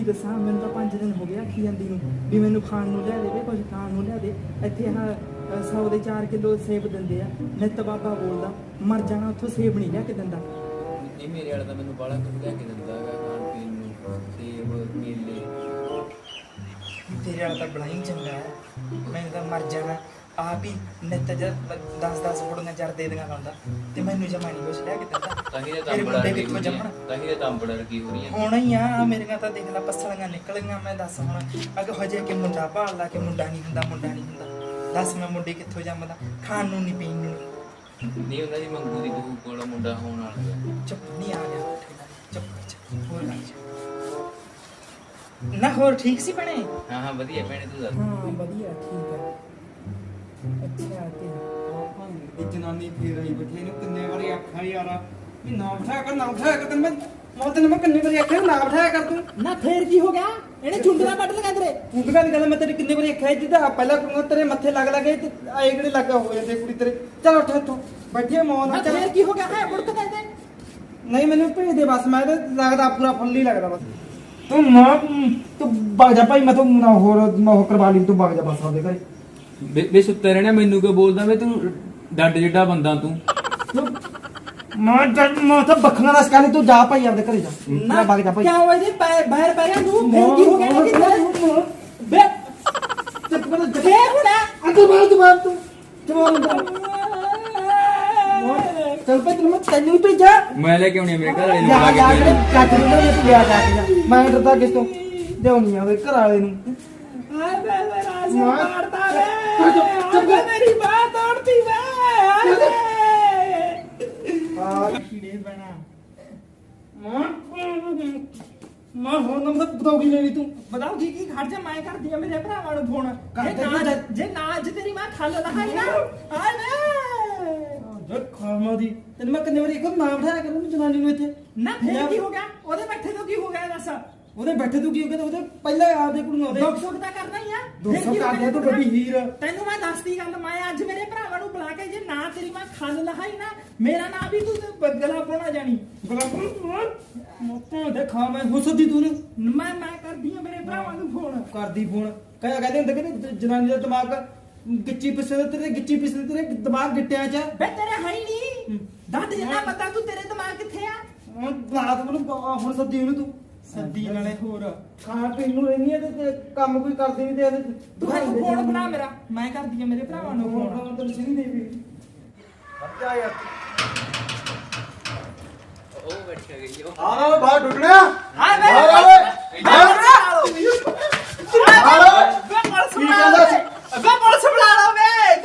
ਕੀ ਦੱਸਾਂ ਮੈਨੂੰ ਤਾਂ 5 ਦਿਨ ਹੋ ਗਏ ਆਖੀ ਜਾਂਦੀ ਨੂੰ ਵੀ ਮੈਨੂੰ ਖਾਣ ਨੂੰ ਲਿਆ ਦੇ ਵੇ ਕੁਝ ਖਾਣ ਨੂੰ ਲਿਆ ਦੇ। ਇੱਥੇ ਆਹ 100 ਦੇ 4 ਕਿਲੋ ਸੇਬ ਦਿੰਦੇ ਆ। ਨਿੱਤ ਬਾਬਾ ਬੋਲਦਾ ਮਰ ਜਾਣਾ ਉੱਥੋਂ ਸੇਬ ਨਹੀਂ ਲਿਆ ਕੇ ਦਿੰਦਾ। ਨਹੀਂ ਮੇਰੇ ਵਾਲਾ ਤਾਂ ਮੈਨੂੰ ਬਾਹਲਾ ਕੁਝ ਲਿਆ ਕੇ ਦਿੰਦਾ ਹੈਗਾ ਖਾਣ ਪੀਣ ਨੂੰ। ਸੇਬ ਕੇਲੇ ਤੇਰੇ ਵਾਲਾ ਤਾਂ ਬੜਾ ਹੀ ਚੰਗਾ ਹੈ। ਮੈਨੂੰ ਤਾਂ ਮਰ ਜਾਣਾ। ਆਪ ਹੀ ਨਿੱਤ ਜਦ 10 10 ਫੁੱਟੀਆਂ ਚੜ ਦੇ ਦੇਗਾ ਖਾਂਦਾ ਤੇ ਮੈਨੂੰ ਜਮਾ ਨਹੀਂ ਕੁਛ ਲਿਆ ਕੇ ਦਿੰਦਾ। ਤਾਂ ਹੀ ਤਾਂ ਤੇਰੇ ਤੰਬੜਾ ਮੁੰਡੇ ਕਿੱਥੋਂ ਜੰਮਣ। ਤਾਂ ਹੀ ਤਾਂ ਤੰਬੜਾ ਰਕੀ ਹੋ ਰਹੀਆਂ ਹੋਣਾ ਹੀ ਆ ਆਹ ਮੇਰੀਆਂ ਤਾਂ ਦੇਖ ਲੈ ਪਸਲੀਆਂ ਨਿਕਲੀਆਂ ਮੈਂ ਦੱਸ ਹੁਣ ਅਗੇ ਹਜੇ ਕਿ ਮੁੰਡਾ ਭਾਲਦਾ ਕਿ ਮੁੰਡਾ ਨਹੀਂ ਹੁੰਦਾ ਮੁੰਡਾ ਨਹੀਂ ਹੁੰਦਾ। ਦੱਸ ਮੈਂ ਮੁੰਡੇ ਕਿੱਥੋਂ ਜੰਮਦਾ? ਖਾਣ ਨੂੰ ਨਹੀਂ ਪੀਣ ਨੂੰ। ਨਹੀਂ ਉਹਨਾਂ ਦੀ ਮੰਗੂ ਦੀ ਬਹੂ ਕੋਲ ਮੁੰਡਾ ਹੋਣ ਵਾਲਾ। ਹੈ ਚੁੱਪ ਨਹੀਂ ਆ ਗਿਆ ਚੁੱਪ ਕਰ ਜਾ ਹੋਰ ਗੱਲ ਜਾ ਨਾ ਹੋਰ ਠੀਕ ਸੀ ਬਣੇ ਹਾਂ ਹਾਂ ਵਧੀਆ ਭੈਣੇ ਤੂੰ ਦੱਸ। ਹਾਂ ਵਧੀਆ ਠੀਕ ਹੈ ਅੱਛਾ ਤੇ ਇਹ ਜਨਾਨੀ ਫੇਰ ਆਈ ਬੈਠੀ ਇਹਨੂੰ ਕਿੰਨੇ ਵਾਰੀ ਆਖਿਆ ਯਾਰ ਵੀ ਨਾ ਬਿਠਾਇਆ ਕਰ ਨਾ ਬਿਠਾਇਆ ਕਰ ਤੈਨੂੰ ਮੈਂ ਮੈਂ ਤੈਨੂੰ ਮੈਂ ਕਿੰਨੇ ਵਾਰੀ ਆਖਿਆ ਨਾ ਬਿਠਾਇਆ ਕਰ ਤੂੰ। ਨਾ ਫੇਰ ਕੀ ਹੋ ਗਿਆ? ਇਹਨੇ ਚੁੰਡਲਾ ਕੱਢ ਲਗਾ ਤੇਰੇ ਨਹੀਂ ਕਹਿੰਦਾ ਮੈਂ ਤੇਰੇ ਕਿੰਨੇ ਵਾਰੀ ਆਖਿਆ ਜਿੱਦਾਂ ਪਹਿਲਾਂ ਕਰੂੰਗਾ ਤੇਰੇ ਮੱਥੇ ਲੱਗ ਲੱਗੇ ਤੇ ਆਏ ਕਿਹੜੇ ਲੱਗਾ ਹੋ ਜਾਂਦੇ ਕੁੜੀ ਤੇਰੇ। ਚੱਲ ਉੱਠ ਇੱਥੋਂ ਬੈਠੀਏ ਮੌਨ ਨਾ ਨਾਲ ਚੱਲ। ਫੇਰ ਕੀ ਹੋ ਗਿਆ? ਹੈ ਮੁੜ ਕੇ ਕਹਿੰਦੇ ਨਹੀਂ ਮੈਨੂੰ ਭੇਜ ਦੇ ਬਸ ਮੈਂ ਤਾਂ ਲੱਗਦਾ ਪੂਰਾ ਫੁੱਲ ਹੀ ਲੱਗਦਾ ਬਸ। ਤੂੰ ਮਾਂ ਤੂੰ ਵਗ ਜਾ ਭਾਈ ਮੈਂ ਤੂੰ ਨਾ ਹੋਰ ਨਾ ਉਹ ਕਰਵਾ ਲਈ ਤੂੰ ਵਗ ਜਾ ਬਸ ਆਪਦੇ ਘਰੇ। ਵੇ ਸੁੱਤੇ ਰਹਿਣਾ ਮੈਨੂੰ ਕਿਉਂ ਬੋਲਦਾ? ਵੇ ਤੂੰ ਡੱਡ ਜਿੱਡਾ ਬੰਦਾ ਤੂੰ। ਤੂੰ ਮਾਂ ਜਦ ਮਾਂ ਤਾਂ ਬੱਖਣਾ ਦਾ ਸਕਾਨੀ ਤੂੰ ਜਾ ਭਾਈ ਆਪਦੇ ਘਰੇ ਜਾ। ਨਾ ਵਗ ਜਾ ਭਾਈ। ਕਿਉਂ ਇਹਦੇ ਪੈਰ ਬਾਹਰ ਪੈਰਾਂ ਨੂੰ ਫੇਰ ਕੀ ਹੋ ਗਿਆ? ਇਹਦੇ ਬੇ ਚੱਪ ਕਰ ਜਾ ਫੇਰ ਹੁਣ। ਅੰਦਰ ਬਾਹਰ ਤੂੰ ਬਾਹਰ ਤੂੰ। ਜਵਾਨ ਚੱਲ ਪੈ ਤੈਨੂੰ ਮੈਂ ਤੈਨੂੰ ਹੀ ਭੇਜਾ। ਮੈਂ ਲੈ ਕੇ ਆਉਣੀ ਮੇਰੇ ਘਰ ਵਾਲੇ ਨੂੰ ਜਾ ਬੁਲਾ ਜਾ ਕੇ ਕੇ ਕੱਟ ਨੂੰ ਨਾ ਤੂੰ ਗਿਆ ਜਾ ਕੇ ਜਾ। ਮੈਂ ਡਰਦਾ ਕਿਸ ਤੋਂ? ਦੇਉਣੀ ਆ ਉਹਦੇ ਘਰ ਵਾਲੇ ਨੂੰ। ਹਾਏ ਬੇ ਸਿਰ ਮਾਰ। ਮਾਰਦਾ ਵੇ ਕਰ। ਬਾਹ ਤੋੜਦੀ ਵੇ ਹਾਏ ਵੇ ਆ ਕੀੜੇ ਬਣਾ ਮਾਂ ਹੁਣ ਨੰਬਰ ਬਤਾਉਗੀ ਲੈਣੀ ਤੂੰ। ਬਤਾਓ ਕੀ ਖੜ ਜਾ ਮੈਂ ਕਰਦੀ ਆ ਮੇਰੇ ਭਰਾਵਾਂ ਨੂੰ ਫੋਨ। ਕਰ ਜੇ ਨਾ ਜਾ। ਨਾ ਅੱਜ ਤੇਰੀ ਮਾਂ ਖੱਲ ਲਹਾਈ ਨਾ। ਹਾਏ ਵੇ ਦੇਖ ਖਾਮਾ ਦੀ। ਤੈਨੂੰ ਮੈਂ ਕਿੰਨੇ ਵਾਰੀ ਇੱਕ ਨਾਮ ਬਿਠਾਇਆ ਕਰੂੰ ਜਨਾਨੀ ਨੂੰ ਇੱਥੇ। ਨਾ ਫੇਰ ਕੀ ਹੋ ਗਿਆ? ਉਹਦੇ ਬੈਠੇ ਤੋਂ ਕੀ ਹੋ ਗਿਆ ਦੱਸ। ਉਹਦੇ ਬੈਠੇ ਤੂੰ ਕੀ ਹੋ ਗਿਆ ਤੇ ਉਹਦੇ ਪਹਿਲਾਂ ਆਪਦੇ ਕੁੜੀ ਨੂੰ ਉਹਦੇ ਦੁੱਖ ਸੁੱਖ ਤਾਂ ਕਰਨਾ ਹੀ ਆ। ਦੁੱਖ ਹੋ ਕਰਦੇ ਤੂੰ ਵੱਡੀ ਹੀਰ। ਤੈਨੂੰ ਮੈਂ ਦੱਸਦੀ ਗੱਲ ਮੈਂ ਅੱਜ ਮੇਰੇ ਭਰਾਵਾਂ ਨੂੰ ਬੁਲਾ ਕੇ ਜੇ ਨਾ ਤੇਰੀ ਮਾਂ ਖੱਲ ਲਹਾਈ ਨਾ ਮੇਰਾ ਨਾਂ ਵੀ ਤੂੰ ਬਦਲਾ ਪਾਉਣਾ ਜਾਣੀ। ਮੋਟਾ ਦੇਖਾ ਮੈਂ ਹੁਸਦੀ ਤੂੰ ਮੈਂ ਮੈਂ ਕਰਦੀ ਆ ਮੇਰੇ ਭਰਾਵਾਂ ਨੂੰ ਫੋਨ। ਕਰਦੀ ਫੋਨ। ਕਹਿਆ ਕਹਿੰਦੇ ਹੁੰਦੇ ਕਿ ਜਨਾਨੀ ਦਾ ਦਿਮਾਗ ਗਿੱਚੀ ਪਿਸਦੇ ਤੇਰੇ ਗਿੱਚੀ ਪਿਸਦੇ ਤੇਰੇ ਦਿਮਾਗ ਗਿੱਟਿਆ ਚ ਬੇ ਤੇਰੇ ਹੈ ਨਹੀਂ। ਦੰਦ ਜਿੰਨਾ ਪਤਾ ਤੂੰ ਤੇਰੇ ਦਿਮਾਗ ਕਿੱਥੇ ਆ? ਹੁਣ ਬਣਾ ਤੂੰ ਹੁਣ ਸੱਦੀ ਉਹਨੂੰ ਤੂੰ। ਸੱਦੀ ਨਾਲੇ ਹੋਰ। ਖਾਣ ਪੀਣ ਨੂੰ ਰਹਿਨੀ ਹੈ ਤੇ- ਤੇ ਕੰਮ ਕੋਈ ਕਰਦੀ ਨਹੀਂ ਤੇ ਇਹਦੇ ਤੂੰ ਫੋਨ ਬਣਾ ਮੇਰਾ। ਮੈਂ ਕਰਦੀ ਆ ਮੇਰੇ ਭਰਾਵਾਂ ਨੂੰ ਫੋਨ ਫੋਨ। ਫੋਨ ਤੈਨੂੰ ਸਿੱਧੀ ਦੇ ਵੀ। ਜਾ ਯਾਰ। ਉਹ ਬੈਠਿਆ ਗਈ ਉਹ। ਆਹ ਬਾਹਰ ਡੁੱਟਣਾ ਹਾਂ ਮੈਂ ਆਹ ਓਏ ਬੇ ਪੁਲਿਸ ਕੀ ਬੁਲਾ ਕਹਿੰਦਾ ਲਓ ਪੁਲਿਸ ਬੁਲਾ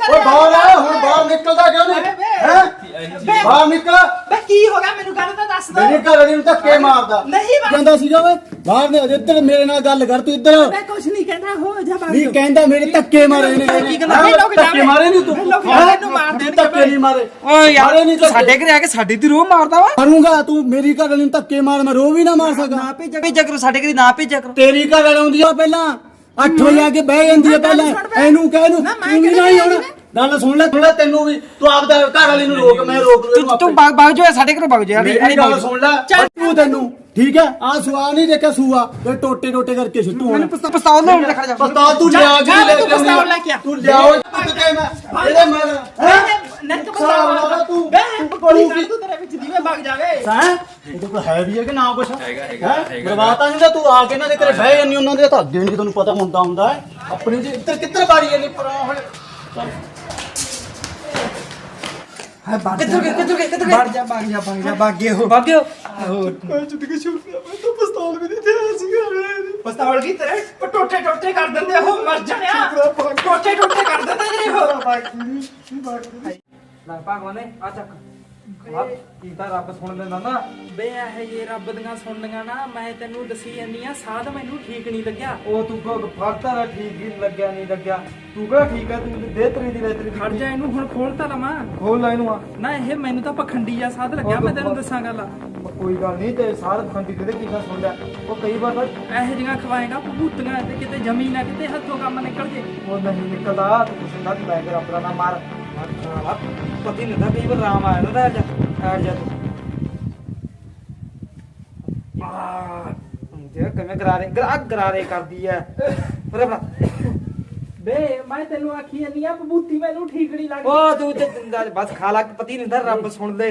ਓਏ ਬਾਹਰ ਆ ਹੁਣ ਬਾਹਰ ਨਿਕਲਦਾ ਕਿਉਂ ਨਹੀਂ? ਹੈ? ਬਾਹਰ ਨਿਕਲ ਬੇ ਕੀ ਹੋ ਗਿਆ ਮੈਨੂੰ ਗੱਲ ਤਾਂ ਦੱਸ ਦੋ। ਮੇਰੀ ਘਰ ਵਾਲੀ ਨੂੰ ਧੱਕੇ ਮਾਰਦਾ। ਨਹੀਂ ਬਾ- ਕਹਿੰਦਾ ਸੀਗਾ ਓਏ ਬਾਹਰ ਨੇ ਇੱਧਰ ਮੇਰੇ ਨਾਲ ਗੱਲ ਕਰ ਤੂੰ ਇੱਧਰ ਮੈਂ ਕੁਝ ਨਹੀਂ ਕਹਿੰਦਾ ਹੋ ਜਾ ਬਾਹਰ। ਨਹੀਂ ਕਹਿੰਦਾ ਮੇਰੇ ਧੱਕੇ ਮਾਰੇ ਨੇ। ਕੀ ਕਹਿੰਦਾ? ਇਹ ਲੋਕ ਧੱਕੇ ਮਾਰੇ ਨਹੀਂ ਤੂੰ। ਇਹ ਲੋਕ ਹੈਂ? ਮੈਨੂੰ ਮਾਰ ਦੇਣਗੇ ਧੱਕੇ ਨਹੀਂ ਮਾਰੇ। ਓਏ ਮਾਰੇ ਯਾਰ ਨਹੀਂ ਤੂੰ ਧੱਕੇ। ਸਾਡੇ ਘਰੇ ਆ ਕੇ ਸਾਡੀ ਦੀ ਰੋਹ ਮਾਰਦਾ ਵਾ। ਮਾਰੂੰਗਾ ਤੂੰ ਮੇਰੀ ਘਰ ਵਾਲੀ ਨੂੰ ਧੱਕੇ ਮਾਰ ਮੈਂ ਰੋ ਵੀ ਨਾ ਮਾਰ ਸਕਾਂ। ਨਾ ਭੇਜਿਆ ਭੇਜਿਆ ਕਰੋ ਸਾਡੇ ਘਰੇ ਨਾ ਭੇਜਿਆ ਕਰੋ। ਤੇਰੀ ਘਰ ਵਾਲੀ ਆਉਂਦੀ ਆ ਪਹਿਲਾਂ 8 ਵਜੇ ਆ ਕੇ ਬਹਿ ਜਾਂਦੀ ਆ ਪਹਿਲਾਂ। ਇਹਨੂੰ ਕਹਿ ਇਹਨੂੰ ਨਾ, ਮੈਂ ਤੂੰ ਵੀ ਕਿਹੜੇ ਨਾ ਹੀ ਗੱਲ ਸੁਣ ਲੈ ਥੋੜਾ ਤੈਨੂੰ ਵੀ ਤੂੰ ਆਪਦਾ ਘਰ ਵਾਲੀ ਨੂੰ ਰੋਕ ਮੈਂ ਰੋਕ ਲੂ ਤੂੰ ਆਪੇ। ਬਾਗ ਬਾਗ ਜੋ ਸਾਡੇ ਘਰੋਂ ਬਾਗ ਜਾ ਮੇਰੀ ਗੱਲ ਸੁਣ ਲੈ ਤੂੰ ਤੈਨੂੰ ਠੀਕ ਹੈ? ਆ ਸੁਆ ਨਹੀਂ ਦੇਖਿਆ ਸੂਆ ਤੇ ਟੋਟੇ ਟੋਟੇ ਕਰਕੇ ਸਿੱਟੂ ਹੁਣ। ਮੈਨੂੰ ਪਸਤਾ ਪਸਤਾਉ ਨਾ ਖੜ ਜਾ। ਪਸਤਾ ਤੂੰ ਲਿਆ ਜਾ, ਜੀ ਲੈ ਤੂੰ ਕੇ ਪਿਸਤੌਲ ਲੈ ਕੇ ਆ। ਤੂੰ ਲਿਆਓ ਤੇ ਮੈਂ। ਇਹਦੇ ਮੈਂ ਹੈ ਨੱਕ ਸਾਲਾ ਵਾਲਾ ਤੂੰ ਬੇ ਗੋਲੀ ਤੂੰ ਤੂੰ ਤੇਰੇ ਵਿੱਚ ਦੀਵੇ ਭੱਗ ਜਾਵੇ। ਹੈ? ਇਹਦੇ ਕੋਲ ਹੈ ਵੀ ਹੈ ਕਿ ਨਾ ਕੁਛ? ਹੈਗਾ, ਹੈਗਾ। ਬਰਬਾਦ ਨਹੀਂ ਤੂੰ ਆ ਕੇ ਇਹਨਾਂ ਦੇ ਘਰੇ ਬਹਿ ਜਾਂਦੀ ਉਹਨਾਂ ਦੇ ਤਾਂ ਅੱਗੇ ਨਹੀਂ ਤੈਨੂੰ ਪਤਾ ਹੁੰਦਾ ਹੁੰਦਾ ਹੈ। ਆਪਣੀ ਜੀ ਇੱਧਰ ਕਿੱਧਰ ਬਾਰੀ ਜਾਂਦੀ ਪਰ ਹੁਣ ਹੈ ਬਾਗ ਕਿੱਧਰ ਗਏ ਕਿੱਧਰ ਗਏ ਕਿੱਧਰ ਭੱਗ ਜਾ ਭੱਗ ਜਾ ਭੱਗ ਜਾ ਭਾਗੇ ਹੋ ਬਾਗ ਗਿਓ ਪਸਤਾਵਲ ਕੀ ਤੇਰੇ ਟੋਟੇ ਟੋਟੇ ਕਰ ਦਿੰਦੇ ਹੋ ਮਰ ਜਾਣਿਆ ਟੋਟੇ ਟੋਟੇ ਕਰ ਦਿੰਦੇ ਤੇਰੇ ਹੋ ਲੈ ਭਗਵਾਨੇ ਆ ਚੱਕ। ਖਾ ਕੀ ਤਾਂ ਰੱਬ ਸੁਣ ਲੈਂਦਾ ਨਾ। ਬੇ ਇਹ ਜੇ ਰੱਬ ਦੀਆਂ ਸੁਣਨੀਆਂ ਨਾ ਮੈਂ ਤੈਨੂੰ ਦੱਸੀ ਜਾਂਦੀ ਆ ਸਾਧ ਮੈਨੂੰ ਠੀਕ ਨਹੀਂ ਲੱਗਿਆ। ਉਹ ਤੂੰ ਕੋ ਫੜਦਾ ਨਾ ਠੀਕ ਹੀ ਲੱਗਿਆ ਨਹੀਂ ਲੱਗਿਆ। ਤੂੰ ਕਿਹੜਾ ਠੀਕ ਹੈ ਤੂੰ ਦੇ ਤਰੀ ਦੀ ਲੈ ਤਰੀ ਦੀ ਖੜ ਜਾ ਇਹਨੂੰ ਹੁਣ ਖੋਲ ਤਾਂ ਲਵਾਂ। ਖੋਲ ਲੈ ਇਹਨੂੰ ਆ। ਨਾ ਇਹ ਮੈਨੂੰ ਤਾਂ ਪਖੰਡੀ ਆ ਸਾਧ ਲੱਗਿਆ ਮੈਂ ਤੈਨੂੰ ਦੱਸਾਂ ਗੱਲ। ਕੋਈ ਗੱਲ ਨਹੀਂ ਤੇ ਸਾਰ ਖੰਡੀ ਦੇ ਕੀ ਗੱਲ ਸੁਣ ਲਿਆ? ਉਹ ਕਈ ਵਾਰ ਤਾਂ ਇਹੋ ਜਿਹੀਆਂ ਖਵਾਏਗਾ ਭੂਤੀਆਂ ਤੇ ਕਿਤੇ ਜਮੀ ਨਾ ਕਿਤੇ ਹੱਥੋਂ ਕੰਮ ਨਿਕਲ ਜੇ। ਉਹ ਨਹੀਂ ਨਿਕਲਦਾ ਤੂੰ ਕੁਛ ਨਾ ਲੈ ਕੇ ਰੱਬ ਦਾ ਨਾ ਮਾਰ। ਪਤੀ ਨਹੀਂ ਹੁੰਦਾ ਕਈ ਵਾਰ ਰਾਮ ਆ ਜਾਂਦਾ ਜਾ ਐਡ ਜਾ ਤੂੰ ਆ ਤੇ ਕਿਵੇਂ ਗਰਾਰੇ ਗਰਾ ਗਰਾਰੇ ਕਰਦੀ ਐ ਪਰ ਆਪਣਾ ਬੇ ਮੈਂ ਤੈਨੂੰ ਆਖੀ ਜਾਂਦੀ ਆ ਬਬੂਤੀ ਮੈਨੂੰ ਠੀਕ ਨਹੀਂ ਲੱਗਦੀ ਉਹ ਤੂੰ ਤੇ ਜਿੰਦਾ ਬਸ ਖਾ ਲਾ ਪਤੀ ਨਹੀਂ ਰੱਬ ਸੁਣ ਲੈ।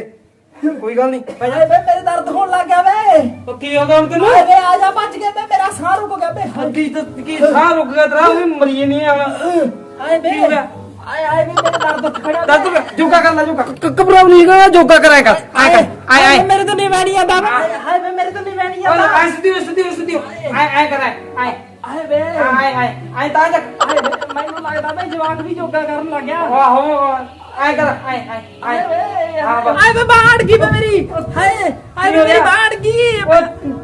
ਕੋਈ ਗੱਲ ਨਹੀਂ ਬੇ ਮੇਰੇ ਦਰਦ ਹੋਣ ਲੱਗ ਗਿਆ ਵੇ। ਉਹ ਕੀ ਹੋ ਗਿਆ ਹੁਣ ਤੈਨੂੰ? ਬੇ ਆ ਜਾ ਭੱਜ ਕੇ ਬੇ ਮੇਰਾ ਸਾਹ ਰੁਕ ਗਿਆ ਬੇ ਕੀ ਕੀ ਸਾਹ ਰੁਕ ਗਿਆ ਤੇਰਾ? ਵੀ ਮਰੀ ਨਹੀਂ ਆ। ਹਾਏ ਬੇ? ਆਏ ਆਏ ਬੇ ਮੇਰੇ ਦਰਦ ਖੜਿਆ ਦੱਸ ਤੂੰ ਜੋਗਾ ਕਰ ਲੈ ਜੋਗਾ। ਘਬਰਾਉ ਨਹੀਂ ਗਾ ਜੋਗਾ ਕਰਾਇਆ ਕਰ ਆਏ ਕਰ ਆਏ ਆਏ। ਮੇਰੇ ਤੋਂ ਨਹੀਂ ਵੈਣੀ ਆਂਦਾ ਹਾਏ ਬੇ ਮੇਰੇ ਤੋਂ ਨਹੀਂ ਵੈਣੀ ਆਂਦਾ ਆਏ ਸਿੱਧੀ ਹੋ, ਸਿੱਧੀ ਹੋ, ਸਿੱਧੀ ਹੋ। ਆਏ ਆਏ ਕਰ ਆਏ ਆਏ। ਹਾਏ ਬੇ ਆਏ ਆਏ ਆਏ ਤਾਂ ਜਾ। ਹਾਏ ਬੇ ਮੈਨੂੰ ਲੱਗਦਾ ਬਈ ਜਵਾਕ ਵੀ ਜੋਗਾ ਕਰਨ ਲੱਗ ਗਿਆ ਆਹੋ। ਆਏ ਕਰ ਆਏ ਆਏ ਆਏ। ਹਾਂ ਬਸ। ਹਾਏ ਬੇ ਬਾੜ ਗਈ ਬੇ ਮੇਰੀ? ਹਾਏ ਹਾਏ ਬੇ ਮੇਰੀ ਬਾੜ ਗਈ